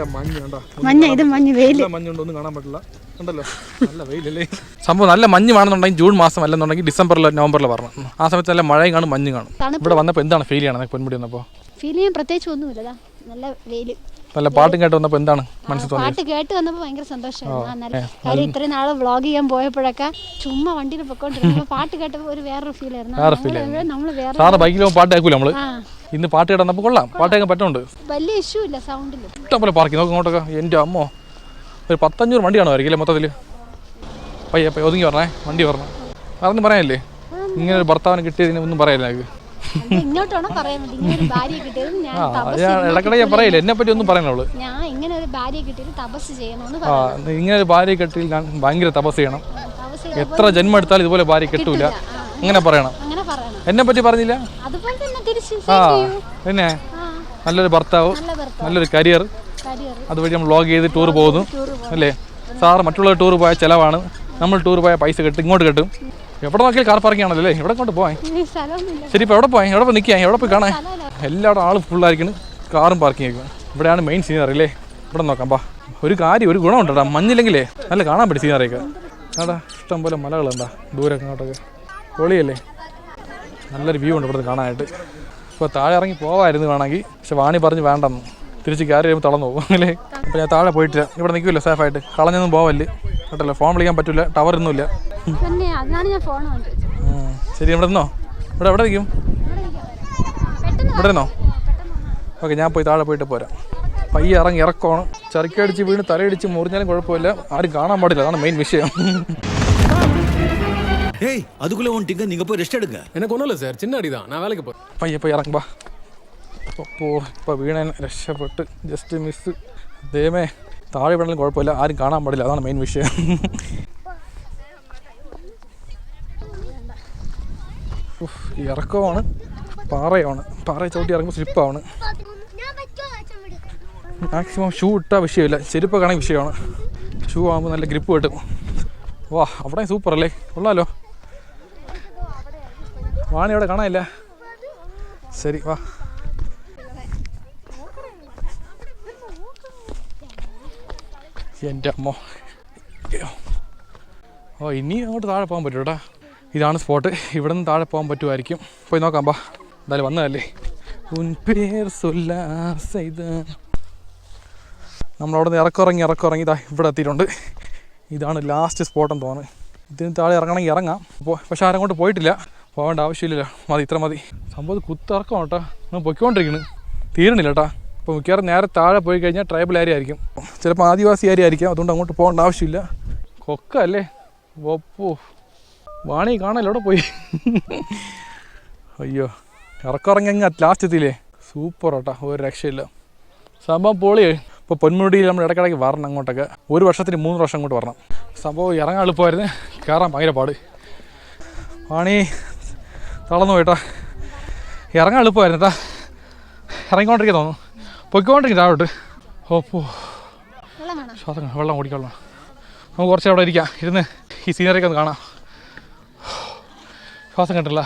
നല്ല മഞ്ഞ് കണ്ടോ. മഞ്ഞ ഇത് മഞ്ഞ് വെയിൽ നല്ല മഞ്ഞുണ്ട് ഒന്നും കാണാൻ പറ്റില്ല. ഉണ്ടല്ലോ നല്ല വെയിലല്ലേ? സംഭവം നല്ല മഞ്ഞ് വേണമെന്നുണ്ടെങ്കിൽ ജൂൺ മാസം അല്ലെന്നുണ്ടെങ്കിൽ ഡിസംബറിലോ നവംബറിലോ പറഞ്ഞു ആ സമയത്ത് നല്ല മഴയും കാണും മഞ്ഞ് കാണും. ഇവിടെ വന്നപ്പോൾ എന്താണ് ഫീൽ ചെയ്യണത്? പൊന്മുടി വന്നപ്പോൾ ഫീൽ ചെയ്യാൻ പ്രത്യേകിച്ച് ഒന്നുമില്ല. നല്ല വെയിൽ. നല്ല പാട്ടും കേട്ട് വന്നപ്പോൾ എന്താണ് മനസ്സിൽ തോന്നിയത്? പാട്ട് കേട്ട് വന്നപ്പോ ഭയങ്കര സന്തോഷമായിരുന്നു കാര്യം ഇത്രയും നാൾ വ്ളോഗ് ചെയ്യാൻ പോയപ്പോഴൊക്കെ ചുമ്മാ വണ്ടിയിൽ പൊക്കോണ്ടിരുന്നപ്പോ പാട്ട് കേട്ടപ്പോ ഒരു വേറൊരു ഫീൽ ആയിരുന്നു. വേറെ നമ്മൾ നമ്മൾ വേറെ സാറ് ബൈക്കിൽ പോകുമ്പോൾ പാട്ട് കേൾക്കൂല നമ്മൾ? ഇന്ന് പാട്ട് കേട്ടപ്പോൾ കൊള്ളാം. പാട്ട് കേൾക്കാൻ പറ്റുന്നുണ്ട്. വലിയ ഇഷ്യൂ ഇല്ല സൗണ്ടിൽ ഇഷ്ടംപോലെ പാർക്കി. നോക്ക് ഇങ്ങോട്ടൊക്കെ. എന്റെ അമ്മോ. ഒരു പത്തഞ്ഞൂറ് വണ്ടി കാണുമായിരിക്കും അല്ലേ മൊത്തത്തിൽ പയ്യ പയ്യ ഒതുങ്ങി പറഞ്ഞേ വണ്ടി പറഞ്ഞു അതൊന്നും പറയാനില്ലേ? ഇങ്ങനെ ഒരു ഭർത്താവിനെ കിട്ടിയതിന് ഒന്നും പറയാനില്ല എനിക്ക് ഇടക്കിടയ്ക്ക് പറയില്ല? എന്നെ പറ്റി ഒന്നും പറയണ ഞാൻ ഇങ്ങനെ ഒരു ഭാര്യ കെട്ടിൽ ഞാൻ ഭയങ്കര തപസ് ചെയ്യണം. എത്ര ജന്മം എടുത്താലും ഇതുപോലെ ഭാര്യ കെട്ടൂല. അങ്ങനെ പറയണം. എന്നെ പറ്റി പറഞ്ഞില്ല? ആ പിന്നെ നല്ലൊരു ഭർത്താവ് നല്ല ഭർത്താവ്. നല്ലൊരു കരിയർ. അതുവഴി നമ്മൾ വ്ളോഗ് ചെയ്ത് ടൂർ പോകുന്നു. അല്ലേ? സാറ് മറ്റുള്ളവർ ടൂർ പോയ ചിലവാണ്. നമ്മൾ ടൂർ പോയ പൈസ കിട്ടും ഇങ്ങോട്ട് കിട്ടും. എവിടെ നോക്കിയാൽ കാർ പാർക്കിംഗ് ആണല്ലോ അല്ലേ? എവിടെ കൊണ്ട് പോയി ശരി ഇപ്പോൾ എവിടെ പോയി എവിടെ പോയി നിൽക്കാൻ എവിടെ പോയി കാണാൻ? എല്ലായിടും ആൾ ഫുള്ളായിരിക്കണം കാറും പാർക്കിംഗ് ആയിരിക്കും ഇവിടെയാണ് മെയിൻ സീനറി അല്ലേ? ഇവിടെ നോക്കാം പാ ഒരു കാര്യം ഒരു ഗുണമുണ്ട് മഞ്ഞില്ലെങ്കിലേ നല്ല കാണാൻ പറ്റും സീനറിയൊക്കെ ആടാ ഇഷ്ടം പോലെ മലകളുണ്ടാ ദൂരെ അങ്ങോട്ടൊക്കെ പൊളിയല്ലേ? നല്ലൊരു വ്യൂ ഉണ്ട് ഇവിടുന്ന് കാണാനായിട്ട്. ഇപ്പോൾ താഴെ ഇറങ്ങി പോവായിരുന്നു വേണമെങ്കിൽ പക്ഷെ വാണി പറഞ്ഞ് വേണ്ടെന്ന്. തിരിച്ച് കയറി വരുമ്പോൾ തളർന്നു പോകും. അല്ലേ? അപ്പോൾ ഞാൻ താഴെ പോയിട്ടില്ല. ഇവിടെ നിൽക്കില്ല സേഫായിട്ട് കളഞ്ഞൊന്നും പോവല്ലേ? കേട്ടല്ലോ ഫോൺ വിളിക്കാൻ പറ്റില്ല ടവർ ഒന്നുമില്ല. ശരി ഇവിടെ നിന്നോ? ഇവിടെ എവിടെ നിൽക്കും. ഇവിടെ നിന്നോ? ഓക്കെ ഞാൻ പോയി താഴെ പോയിട്ട് പോരാം. പയ്യെ ഇറങ്ങി ഇറക്കമാണ് ചറുക്കടിച്ച് വീണ് തലയിടിച്ച് മുറിഞ്ഞാലും കുഴപ്പമില്ല. ആരും കാണാൻ പാടില്ല. അതാണ് മെയിൻ വിഷയം. ஏய் அதுக்குள்ள வந்துட்டீங்க நீங்க போய் ரெஸ்ட் எடுங்க எனக்கு ஒன்றும் இல்லை சார் சின்ன அடி தான் நான் வேலைக்கு போகிறேன் പയ്യെ പോയി ഇറങ്ങി വാ അപ്പോൾ ഇപ്പോൾ വീണൻ രക്ഷപ്പെട്ട് ജസ്റ്റ് മിസ് ദൈവമേ താഴെ വീണാലും കുഴപ്പമില്ല ആരും കാണാൻ പാടില്ല അതാണ് മെയിൻ വിഷയം ഉഫ്, ഈ ഇറക്കമാണ് പാറയാണ് പാറ ചവിട്ടി ഇറങ്ങുമ്പോൾ സ്ലിപ്പാണ് മാക്സിമം ഷൂ ഇട്ടാൽ വിഷയമില്ല ചെരുപ്പൊക്കെ ആണെങ്കിൽ വിഷയമാണ് ഷൂ ആകുമ്പോൾ നല്ല ഗ്രിപ്പ് കിട്ടും വാ അവിടെ സൂപ്പർ അല്ലേ കൊള്ളാലോ വാണി അവിടെ കാണാനില്ല. ശരി വാ. എന്റെ അമ്മ. ഓ ഇനി അങ്ങോട്ട് താഴെ പോകാൻ പറ്റും കേട്ടോ ഇതാണ് സ്പോട്ട്. ഇവിടെ നിന്ന് താഴെ പോകാൻ പറ്റുമായിരിക്കും. പോയി നോക്കാം ബാ എന്തായാലും വന്നതല്ലേ. ഉൻ പേർ നമ്മളവിടെ നിന്ന് ഇറക്കിറങ്ങി ഇറക്കിറങ്ങി ഇതാ ഇവിടെ എത്തിയിട്ടുണ്ട്. ഇതാണ് ലാസ്റ്റ് സ്പോട്ടെന്ന് തോന്നുന്നത് ഇതിന് താഴെ ഇറങ്ങണമെങ്കിൽ ഇറങ്ങാം. അപ്പോൾ പക്ഷേ പോയിട്ടില്ല. പോകേണ്ട ആവശ്യമില്ല മതി ഇത്ര മതി. സംഭവം കുത്തിറക്കം കേട്ടോ നമ്മൾ പൊയ്ക്കൊണ്ടിരിക്കുന്നു തീരണില്ല കേട്ടോ അപ്പോൾ മിക്കവാറും നേരെ താഴെ പോയി കഴിഞ്ഞാൽ ട്രൈബൽ ഏരിയ ആയിരിക്കും. ചിലപ്പോൾ ആദിവാസി ഏരിയ ആയിരിക്കും. അതുകൊണ്ട് അങ്ങോട്ട് പോകേണ്ട ആവശ്യമില്ല. കൊക്ക അല്ലേ ഒപ്പോ വാണി കാണല്ലോ അവിടെ പോയി? അയ്യോ ഇറക്കിറങ്ങി അങ്ങ് ലാസ്റ്റ് എത്തിയില്ലേ? സൂപ്പർ കേട്ടോ ഒരു രക്ഷയില്ല. സംഭവം പൊളിയേ ഇപ്പോൾ പൊന്മുടിയിൽ നമ്മൾ ഇടയ്ക്കിടയ്ക്ക് വരണം അങ്ങോട്ടൊക്കെ. ഒരു വർഷത്തിന് മൂന്ന് വർഷം അങ്ങോട്ട് വരണം. സംഭവം ഇറങ്ങാൻ എളുപ്പമായിരുന്നു. കയറാൻ ഭയങ്കര പാട്. വാണി തളർന്നു പോയിട്ടാ. ഇറങ്ങാൻ എളുപ്പമായിരുന്നു കേട്ടാ ഇറങ്ങിക്കൊണ്ടിരിക്കുക തോന്നുന്നു. പൊയ്ക്കൊണ്ടിരിക്കും താഴോട്ട് ഓപ്പോ വെള്ളം വേണം ശ്വാസം വെള്ളം കുടിക്കണം നമുക്ക് കുറച്ച് അവിടെ ഇരിക്കാം. ഇരുന്ന് ഈ സീനറിയൊക്കെ ഒന്ന് കാണാം. ശ്വാസം കിട്ടില്ല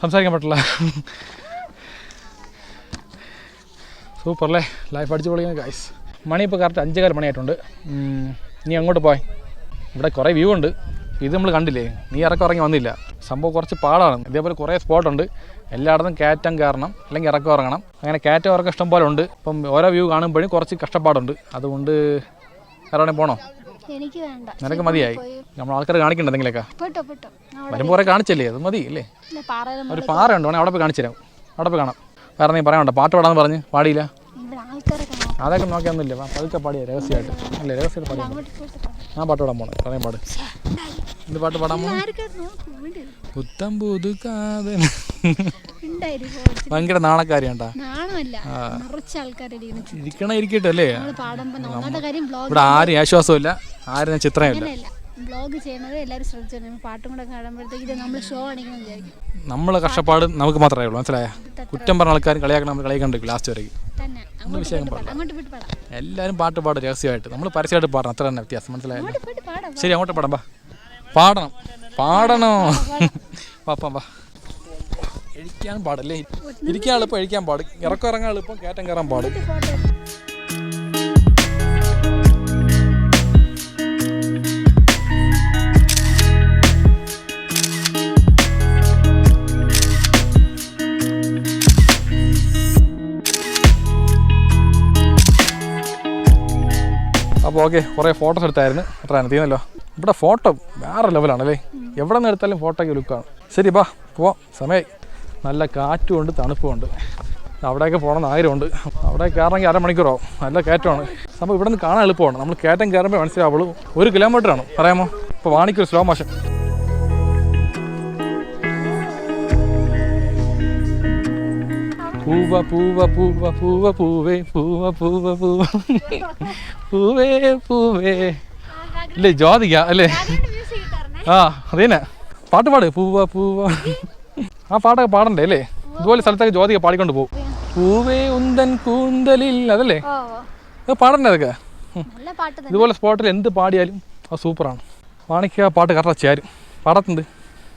സംസാരിക്കാൻ പറ്റില്ല. സൂപ്പർ അല്ലേ? ലൈഫ് അടിച്ച് പൊളിക്കുന്ന ഗൈസ് മണി ഇപ്പോൾ കറക്റ്റ് അഞ്ചേകാൽ മണിയായിട്ടുണ്ട്. നീ ഇനി അങ്ങോട്ട് പോയി ഇവിടെ കുറേ വ്യൂ ഉണ്ട്. ഇത് നമ്മൾ കണ്ടില്ലേ? നീ ഇറക്കം ഇറങ്ങി വന്നില്ല. സംഭവം കുറച്ച് പാടാണ്. ഇതേപോലെ കുറേ സ്പോട്ടുണ്ട്. എല്ലായിടത്തും കയറ്റം കയറണം അല്ലെങ്കിൽ ഇറക്കം ഇറങ്ങണം. അങ്ങനെ കയറ്റം ഇറക്കം ഇഷ്ടം പോലെ ഉണ്ട്. ഇപ്പം ഓരോ വ്യൂ കാണുമ്പോഴും കുറച്ച് കഷ്ടപ്പാടുണ്ട്. അതുകൊണ്ട് വേറെ പോണോ? എനിക്ക് വേണ്ട. നിനക്ക് മതിയായി. നമ്മൾ ആൾക്കാർ കാണിക്കണ്ട എന്തെങ്കിലുമൊക്കെ. വരുമ്പോൾ കുറേ കാണിച്ചല്ലേ? അത് മതി അല്ലേ ഒരു പാറ ഉണ്ട്? വേണേ അവിടെ പോയി കാണിച്ചു തരാം. അവിടെ പോയി കാണാം. വേറെ നീ പറയാനുണ്ടോ പാട്ട് പാടാന്ന് പറഞ്ഞ് പാടിയില്ല. അതൊക്കെ നോക്കിയൊന്നുമില്ല പതുക്കെ പാടിയ രഹസ്യമായിട്ട്. അല്ലേ രഹസ്യമായിട്ട് പാടിയാൽ ഞാൻ പാട്ട് പാടാൻ പോണേ. പറയാൻ പാട്. എന്ത് പാട്ട് പാടാൻ പോണ? ആർക്കാർ പുതുക്കാതെ ഭയങ്കര നാണക്കാരിയാണ്ടാ. ഇരിക്കണ ഇരിക്കട്ടെ അല്ലേ? ഇവിടെ ആരും ആശ്വാസമില്ല ആരും ചിത്രമില്ല. ബ്ലോഗ് ചെയ്യുന്നത് എല്ലാവരും ശ്രദ്ധിച്ചു? പാട്ടും കൂടെ കാണുമ്പോഴത്തേക്ക് ഇത് നമ്മൾ ഷോ ആണെങ്കിലും വിചാരിക്കും. നമ്മളെ കഷ്ടപ്പാട് നമുക്ക് മാത്രമേ ഉള്ളൂ മനസ്സിലായ? കുറ്റം പറഞ്ഞ ആൾക്കാരും കളിയാക്കണം നമ്മൾ കളിക്കണ്ടിരിക്കും ലാസ്റ്റ് വരെ പാടാം. എല്ലാവരും പാട്ട് പാടും രഹസ്യമായിട്ട്. നമ്മൾ പരസ്യമായിട്ട് പാടണം. അത്ര തന്നെ വ്യത്യാസം മനസ്സിലായോ? ശരി അങ്ങോട്ട് പാടാം വാ. പാടണം. പാടണോ? വാപ്പാ വാ എഴിക്കാൻ പാടല്ലേ? ഇരിക്കാൻ എളുപ്പം എഴിക്കാൻ പാടും. ഇറക്കം ഇറങ്ങാൻ എളുപ്പം കയറ്റം കയറാൻ പാടും. അപ്പോൾ ഓക്കെ കുറേ ഫോട്ടോസ് എടുത്തായിരുന്നു. അത്രയാണ് തീർന്നല്ലോ ഇവിടെ ഫോട്ടോ വേറെ ലെവലാണല്ലേ എവിടെ നിന്ന് എടുത്താലും ഫോട്ടോയ്ക്ക് ലുക്കാണ് ശരി ബാ പോവാം. സമയമായി നല്ല കാറ്റും ഉണ്ട് തണുപ്പും ഉണ്ട്. അവിടെയൊക്കെ പോകണമെന്ന് ആഗ്രഹമുണ്ട്. അവിടെ കയറണമെങ്കിൽ അരമണിക്കൂറോ നല്ല കയറ്റമാണ്. അപ്പോൾ ഇവിടെ നിന്ന് കാണാൻ എളുപ്പമാണ്. നമ്മൾ കയറ്റം കയറുമ്പോൾ മനസ്സിലാവുള്ളൂ. ഒരു കിലോമീറ്ററാണ് പറയാമോ? ഇപ്പോൾ വാണിക്കൊരു സ്ലോ മോഷൻ പൂവ പൂവ പൂവ പൂവ പൂവേ പൂവ പൂവ പൂവ. പൂവേ പൂവേ. ഇല്ലേ ജ്യോതിക അല്ലേ? ആ അതേനെ. പാട്ട് പാട്. പൂവ പൂവ. ആ പാട്ടൊക്കെ പാടണ്ടേ അല്ലേ? ഇതുപോലെ സ്ഥലത്തൊക്കെ ജ്യോതിക പാടിക്കൊണ്ട് പോകും. പൂവേ ഉന്തൻ കൂന്തലിൽ അതല്ലേ? പാടണ്ടേ അതൊക്കെ? ഇതുപോലെ സ്പോട്ടിൽ എന്ത് പാടിയാലും അത് സൂപ്പറാണ്. വാണിക്ക് ആ പാട്ട് കറക്റ്റ് ചേരും പാടത്തുണ്ട്.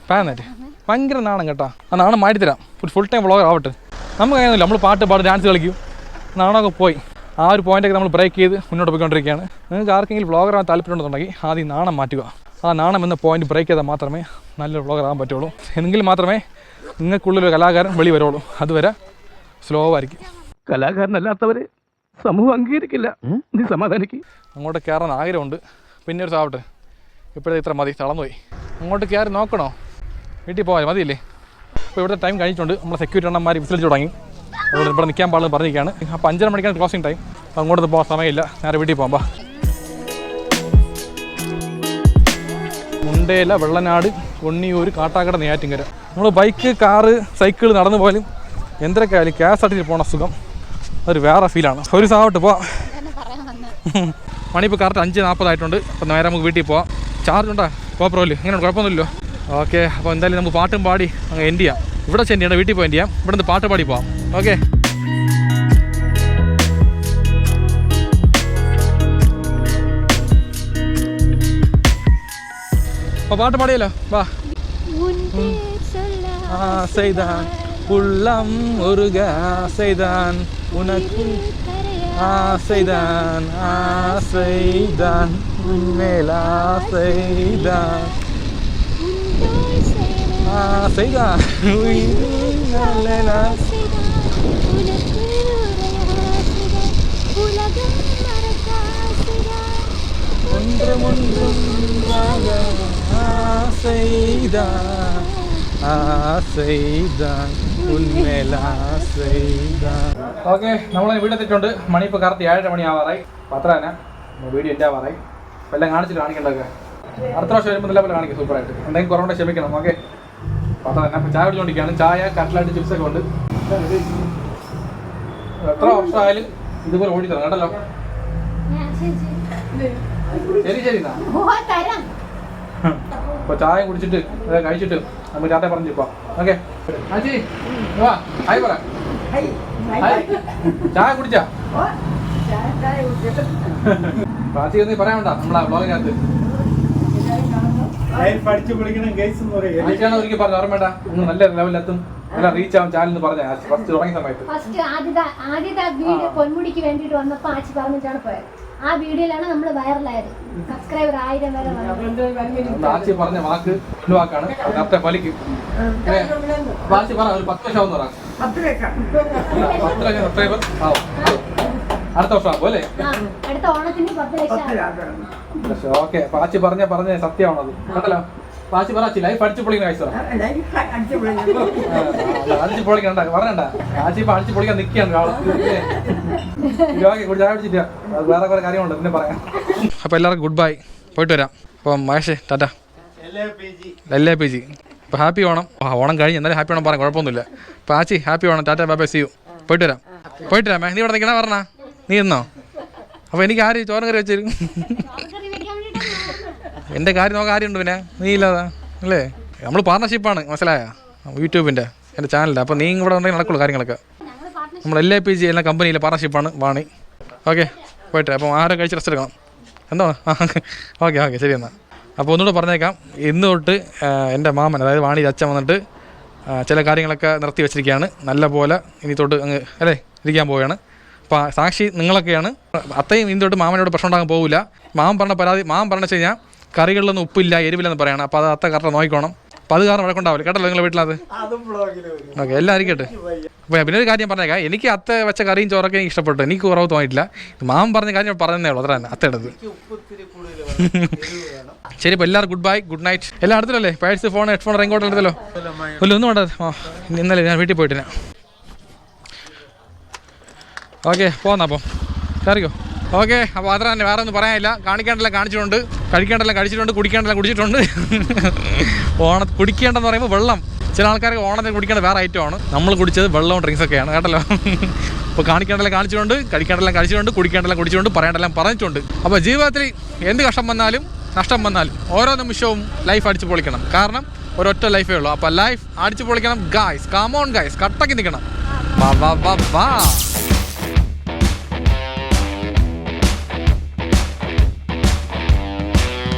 പാന്നേറ്റ് ഭയങ്കര നാണം കേട്ടാ. ആ നാണം മാറ്റിത്തരാം ഒരു ഫുൾ ടൈം വ്ളോഗർ ആവട്ടെ. നമുക്ക് അങ്ങനെയൊന്നുമില്ല നമ്മൾ പാട്ട് പാട്ട് ഡാൻസ് കളിക്കും. നാടകമൊക്കെ പോയി. ആ ഒരു പോയിന്റൊക്കെ നമ്മൾ ബ്രേക്ക് ചെയ്ത് മുന്നോട്ട് പോയിക്കൊണ്ടിരിക്കുകയാണ്. നിങ്ങൾക്ക് ആർക്കെങ്കിലും വ്ളോഗർ ആകാൻ താല്പര്യമുണ്ടെന്നുണ്ടെങ്കിൽ ആദ്യം നാണം മാറ്റുക. ആ നാണം എന്ന പോയിന്റ് ബ്രേക്ക് ചെയ്താൽ മാത്രമേ നല്ലൊരു വ്ളോഗർ ആവാൻ പറ്റുള്ളൂ. എങ്കിൽ മാത്രമേ നിങ്ങൾക്കുള്ളൊരു കലാകാരൻ വെളി വരുള്ളൂ. അതുവരെ സ്ലോ ആയിരിക്കും. കലാകാരനല്ലാത്തവർ സമൂഹം അംഗീകരിക്കില്ല. നീ സമാധാനിക്ക്. അങ്ങോട്ട് കയറാൻ ആഗ്രഹമുണ്ട്. പിന്നെ ഒരു സാവട്ടെ ഇപ്പോഴത്തെ ഇത്ര മതി. തളർന്നുപോയി. അങ്ങോട്ട് കയറി നോക്കണോ? വീട്ടിൽ പോകാൻ മതിയില്ലേ? അപ്പോൾ ഇവിടുത്തെ ടൈം കഴിഞ്ഞിട്ടുണ്ട്. നമ്മൾ സെക്യൂരിറ്റി അണ്ണന്മാർ വിസിലിച്ച് തുടങ്ങി. അതുകൊണ്ട് ഇവിടെ നിൽക്കാൻ പാടില്ലെന്ന് പറഞ്ഞിരിക്കുകയാണ്. അപ്പോൾ അഞ്ചര മണിക്കാണ് ക്ലോസിംഗ് ടൈം അപ്പോൾ അങ്ങോട്ട് പോകാൻ സമയമില്ല. നേരെ വീട്ടിൽ പോകുമ്പോൾ മുണ്ടേല വെള്ളനാട് കൊണ്ണിയൂർ കാട്ടാക്കട നെയ്യാറ്റിങ്കര. നമ്മൾ ബൈക്ക് കാറ് സൈക്കിൾ നടന്നു പോയാലും എന്തൊക്കെ ആയാലും K S R T C പോണ സുഖം. അതൊരു വേറെ ഫീലാണ് ഒരു സാവട്ട് പോവാം. മണിപ്പോൾ കറക്റ്റ് അഞ്ച് നാൽപ്പതായിട്ടുണ്ട് അപ്പോൾ നേരെ നമുക്ക് വീട്ടിൽ പോവാം. ചാർജ് ഉണ്ടോ? കോപ്പറോൽ ഇങ്ങനെ കുഴപ്പമൊന്നുമില്ലല്ലോ. ഓക്കെ അപ്പോൾ എന്തായാലും നമുക്ക് പാട്ടും പാടി അങ്ങ് എൻഡ് ചെയ്യാം. ഇവിടെ ചെന്ന് ചെയ്യണം വീട്ടിൽ പോയി എൻഡ് ചെയ്യാം. ഇവിടെ നിന്ന് പാട്ട് പാടി പോവാം. ഓക്കെ അപ്പോൾ പാട്ട് പാടിയല്ലോ. വാ. செய்தான் உள்ளம் ஆசைதான் உயிரின் நல்ல உலகம் மறக்க ஆசைதான் ஒன்றும் ஒன்றும் ஆசைதான் ആസൈദാൻ ഉന്മേൽ ആസൈദാൻ ഓക്കെ നമ്മൾ വീടെത്തിയിട്ടുണ്ട് മണി ഇപ്പോൾ കറക്റ്റ് ഏഴര മണി ആവാറായി പത്ര തന്നെ വീഡിയോ എൻ്റെ ആവാറായി അപ്പോൾ എല്ലാം കാണിച്ചിട്ട് കാണിക്കേണ്ടതൊക്കെ അടുത്ത പ്രാവശ്യം വരുമ്പോൾ നല്ല പോലെ കാണിക്കും സൂപ്പറായിട്ട് എന്തെങ്കിലും കുറവുണ്ടെ ക്ഷമിക്കണം ഓക്കെ പത്ര തന്നെ ചായ കുടിച്ചുകൊണ്ടിരിക്കുകയാണ് ചായ കട്ട്ലായിട്ട് ചിപ്സൊക്കെ ഉണ്ട്. എത്ര വർഷമായാലും ഇതുപോലെ ഓടി തരാം കേട്ടല്ലോ? ശരി ശരി അപ്പൊ ചായ കുടിച്ചിട്ട് കഴിച്ചിട്ട് നമുക്ക് ചാത്ത പറഞ്ഞു ഇപ്പൊ ഓക്കെ. ആജി വാ. ഹായ് പറ. ചായ കുടിച്ചാ? ചായ ഒന്നും പറയാൻ വേണ്ട. നമ്മളാ ബ്ലോഗിനകത്ത് ലൈഫ് അടിച്ചു പൊളിക്കണം ഗൈസ് എന്ന് പറയും. ഒരിക്കൽ പറഞ്ഞു ഓർമ്മ വേണ്ട ഒന്ന് നല്ല ലെവലിലെത്തും നല്ല റീച്ച് ആവും ചാനൽ എന്ന് പറഞ്ഞ. ഫസ്റ്റ് തുടങ്ങിയ സമയത്ത്. ഫസ്റ്റ് ആദ്യത്തെ ആദ്യത്തെ വീഡിയോ പൊന്മുടിക്ക് വേണ്ടിട്ട് വന്നപ്പോ ആച്ചി പറഞ്ഞിട്ടാണ് പോയത് ആ വീഡിയോയിലാണ് നമ്മൾ വൈറലായത് സബ്സ്ക്രൈബർ ആയിരം വരെ ആച്ചി പറഞ്ഞ വാക്ക് ഒരു വാക്കാണ്. കറക്റ്റ് ഫലിക്കും ആച്ചി പറ ഒരു പത്ത് ലക്ഷം പറ പത്ത് ലക്ഷം. സബ്സ്ക്രൈബർ ആവും. അടുത്ത വർഷം ആവും അല്ലേ? അടുത്ത ഓണത്തിന് പത്ത് ലക്ഷം. ഓക്കെ പാച്ചി പറഞ്ഞ പറഞ്ഞ സത്യമാണത്. കേട്ടല്ലോ പാച്ചി പറ ലൈഫ് അടിച്ചു പൊളിക്കുന്ന കാഴ്ച അടിച്ചു പൊളിക്കണ്ട പറഞ്ഞണ്ട. പാച്ചി ഇപ്പൊ അടിച്ചു പൊളിക്കാൻ നിൽക്കുകയാണ് ആൾ ഓക്കെ കൂടി ചായ അടിച്ചിട്ട് വേറെ കുറെ കാര്യമുണ്ട് പിന്നെ പറയാം. അപ്പൊ എല്ലാവർക്കും ഗുഡ് ബൈ പോയിട്ട് വരാം. അപ്പം മഹേഷ് ടാറ്റ. എല്ലാ പി ജി അപ്പോൾ ഹാപ്പി ഓണം. ഓണം കഴിഞ്ഞ് എന്നാലും ഹാപ്പി ഓണം പറയാം കുഴപ്പമൊന്നുമില്ല. Pachi happy Onam. Tata bye bye see you പോയിട്ട് വരാം. പോയിട്ട് വരാം നീ ഇവിടെ നിൽക്കണ പറഞ്ഞാ. നീ എന്നോ അപ്പോൾ എനിക്ക് ആര് ചോരം കറി വെച്ചു എന്റെ കാര്യം നോക്കാൻ ആരുണ്ട് പിന്നെ. നീ ഇല്ലാതാ. അല്ലേ? നമ്മൾ പാർട്ണർഷിപ്പാണ് മനസ്സിലായ? യൂട്യൂബിന്റെ എന്റെ ചാനലിന്റെ അപ്പോൾ നീ ഇവിടെ ഉണ്ടെങ്കിൽ നടക്കുള്ളൂ കാര്യങ്ങളൊക്കെ. നമ്മൾ എൽ എ പി ജി എല്ലാ കമ്പനിയിലെ പാർട്ണർഷിപ്പാണ് വാണി. ഓക്കെ പോയിട്ട്. അപ്പോൾ ആരെ കഴിച്ച് റെസ്റ്റ് എടുക്കണം. എന്തോ? ഓക്കെ ഓക്കെ ശരി എന്നാൽ അപ്പോൾ ഒന്നുകൂടെ പറഞ്ഞേക്കാം. ഇന്ന് തൊട്ട് എന്റെ മാമൻ അതായത് വാണി അച്ഛൻ വന്നിട്ട് ചില കാര്യങ്ങളൊക്കെ നിർത്തി വെച്ചിരിക്കുകയാണ്. നല്ല പോലെ ഇനി തൊട്ട് അങ്ങ് അല്ലേ ഇരിക്കാൻ പോവുകയാണ്. സാക്ഷി നിങ്ങളൊക്കെയാണ്. അത്രയും ഇനി തൊട്ട് മാമനോട് പ്രശ്നം ഉണ്ടാകാൻ പോകില്ല മാമൻ പറഞ്ഞ പരാതി മാമൻ പറഞ്ഞു വെച്ച് കഴിഞ്ഞാൽ കറികളിലൊന്നും ഉപ്പില്ല എരിവില്ലെന്ന് പറയണം. അപ്പോൾ അത് അത്ത കറക്റ്റ് നോക്കിക്കോണം. അപ്പോൾ അത് കാരണം വഴക്കുണ്ടാവില്ല. കേട്ടല്ലോ നിങ്ങളുടെ വീട്ടിലത്? ഓക്കെ എല്ലാം ആയിരിക്കട്ടെ അപ്പോൾ പിന്നെ ഒരു കാര്യം പറഞ്ഞേക്കാം. എനിക്ക് അത്ത വെച്ച കറിയും ചോറൊക്കെ എനിക്ക് ഇഷ്ടപ്പെട്ടു. എനിക്ക് കുറവ് തോന്നിയിട്ടില്ല മാമൻ പറഞ്ഞ കാര്യം പറഞ്ഞതേ ഉള്ളൂ. അത്ര തന്നെ. അത്തയുടേത് ശരി അപ്പോൾ എല്ലാവർക്കും ഗുഡ് ബൈ ഗുഡ് നൈറ്റ് എല്ലാം അടുത്തല്ലേ പേഴ്സ് ഫോൺ ഹെഡ്ഫോൺ റെയിൻകോട്ട് എടുത്തല്ലോ? ഇല്ല ഒന്നും വേണ്ട. ആ ഇന്നലെ ഞാൻ വീട്ടിൽ പോയിട്ടില്ല. ഓക്കെ പോന്നാ അപ്പോൾ കയറിക്കോ. ഓക്കെ അപ്പോൾ അത്ര തന്നെ വേറെ ഒന്നും പറയാനില്ല. കാണിക്കേണ്ടല്ല കാണിച്ചിട്ടുണ്ട്. കഴിക്കേണ്ടല്ല കഴിച്ചിട്ടുണ്ട് കുടിക്കേണ്ടല്ല കുടിച്ചിട്ടുണ്ട്. ഓണ കുടിക്കേണ്ടെന്ന് പറയുമ്പോൾ വെള്ളം. ചില ആൾക്കാർക്ക് ഓണത്തിന് കുടിക്കേണ്ട വേറെ ഐറ്റമാണ് നമ്മൾ കുടിച്ചത് വെള്ളവും ഡ്രിങ്ക്സ് ഒക്കെയാണ് കേട്ടല്ലോ. അപ്പോൾ കാണിക്കേണ്ടല്ല കാണിച്ചിട്ടുണ്ട് കഴിക്കേണ്ടല്ല കഴിച്ചിട്ടുണ്ട് കുടിക്കേണ്ടല്ല കുടിച്ചിട്ടുണ്ട് പറയേണ്ടെല്ലാം പറഞ്ഞിട്ടുണ്ട്. അപ്പോൾ ജീവിതത്തിൽ എന്ത് കഷ്ടം വന്നാലും നഷ്ടം വന്നാലും ഓരോ നിമിഷവും ലൈഫ് അടിച്ചു പൊളിക്കണം. കാരണം ഒരൊറ്റ ലൈഫേ ഉള്ളൂ. അപ്പോൾ ലൈഫ് അടിച്ചു പൊളിക്കണം ഗായ്സ് കാമോൺ ഗായ്സ് കട്ടക്കി നിൽക്കണം. വാ വാ വാ വാ.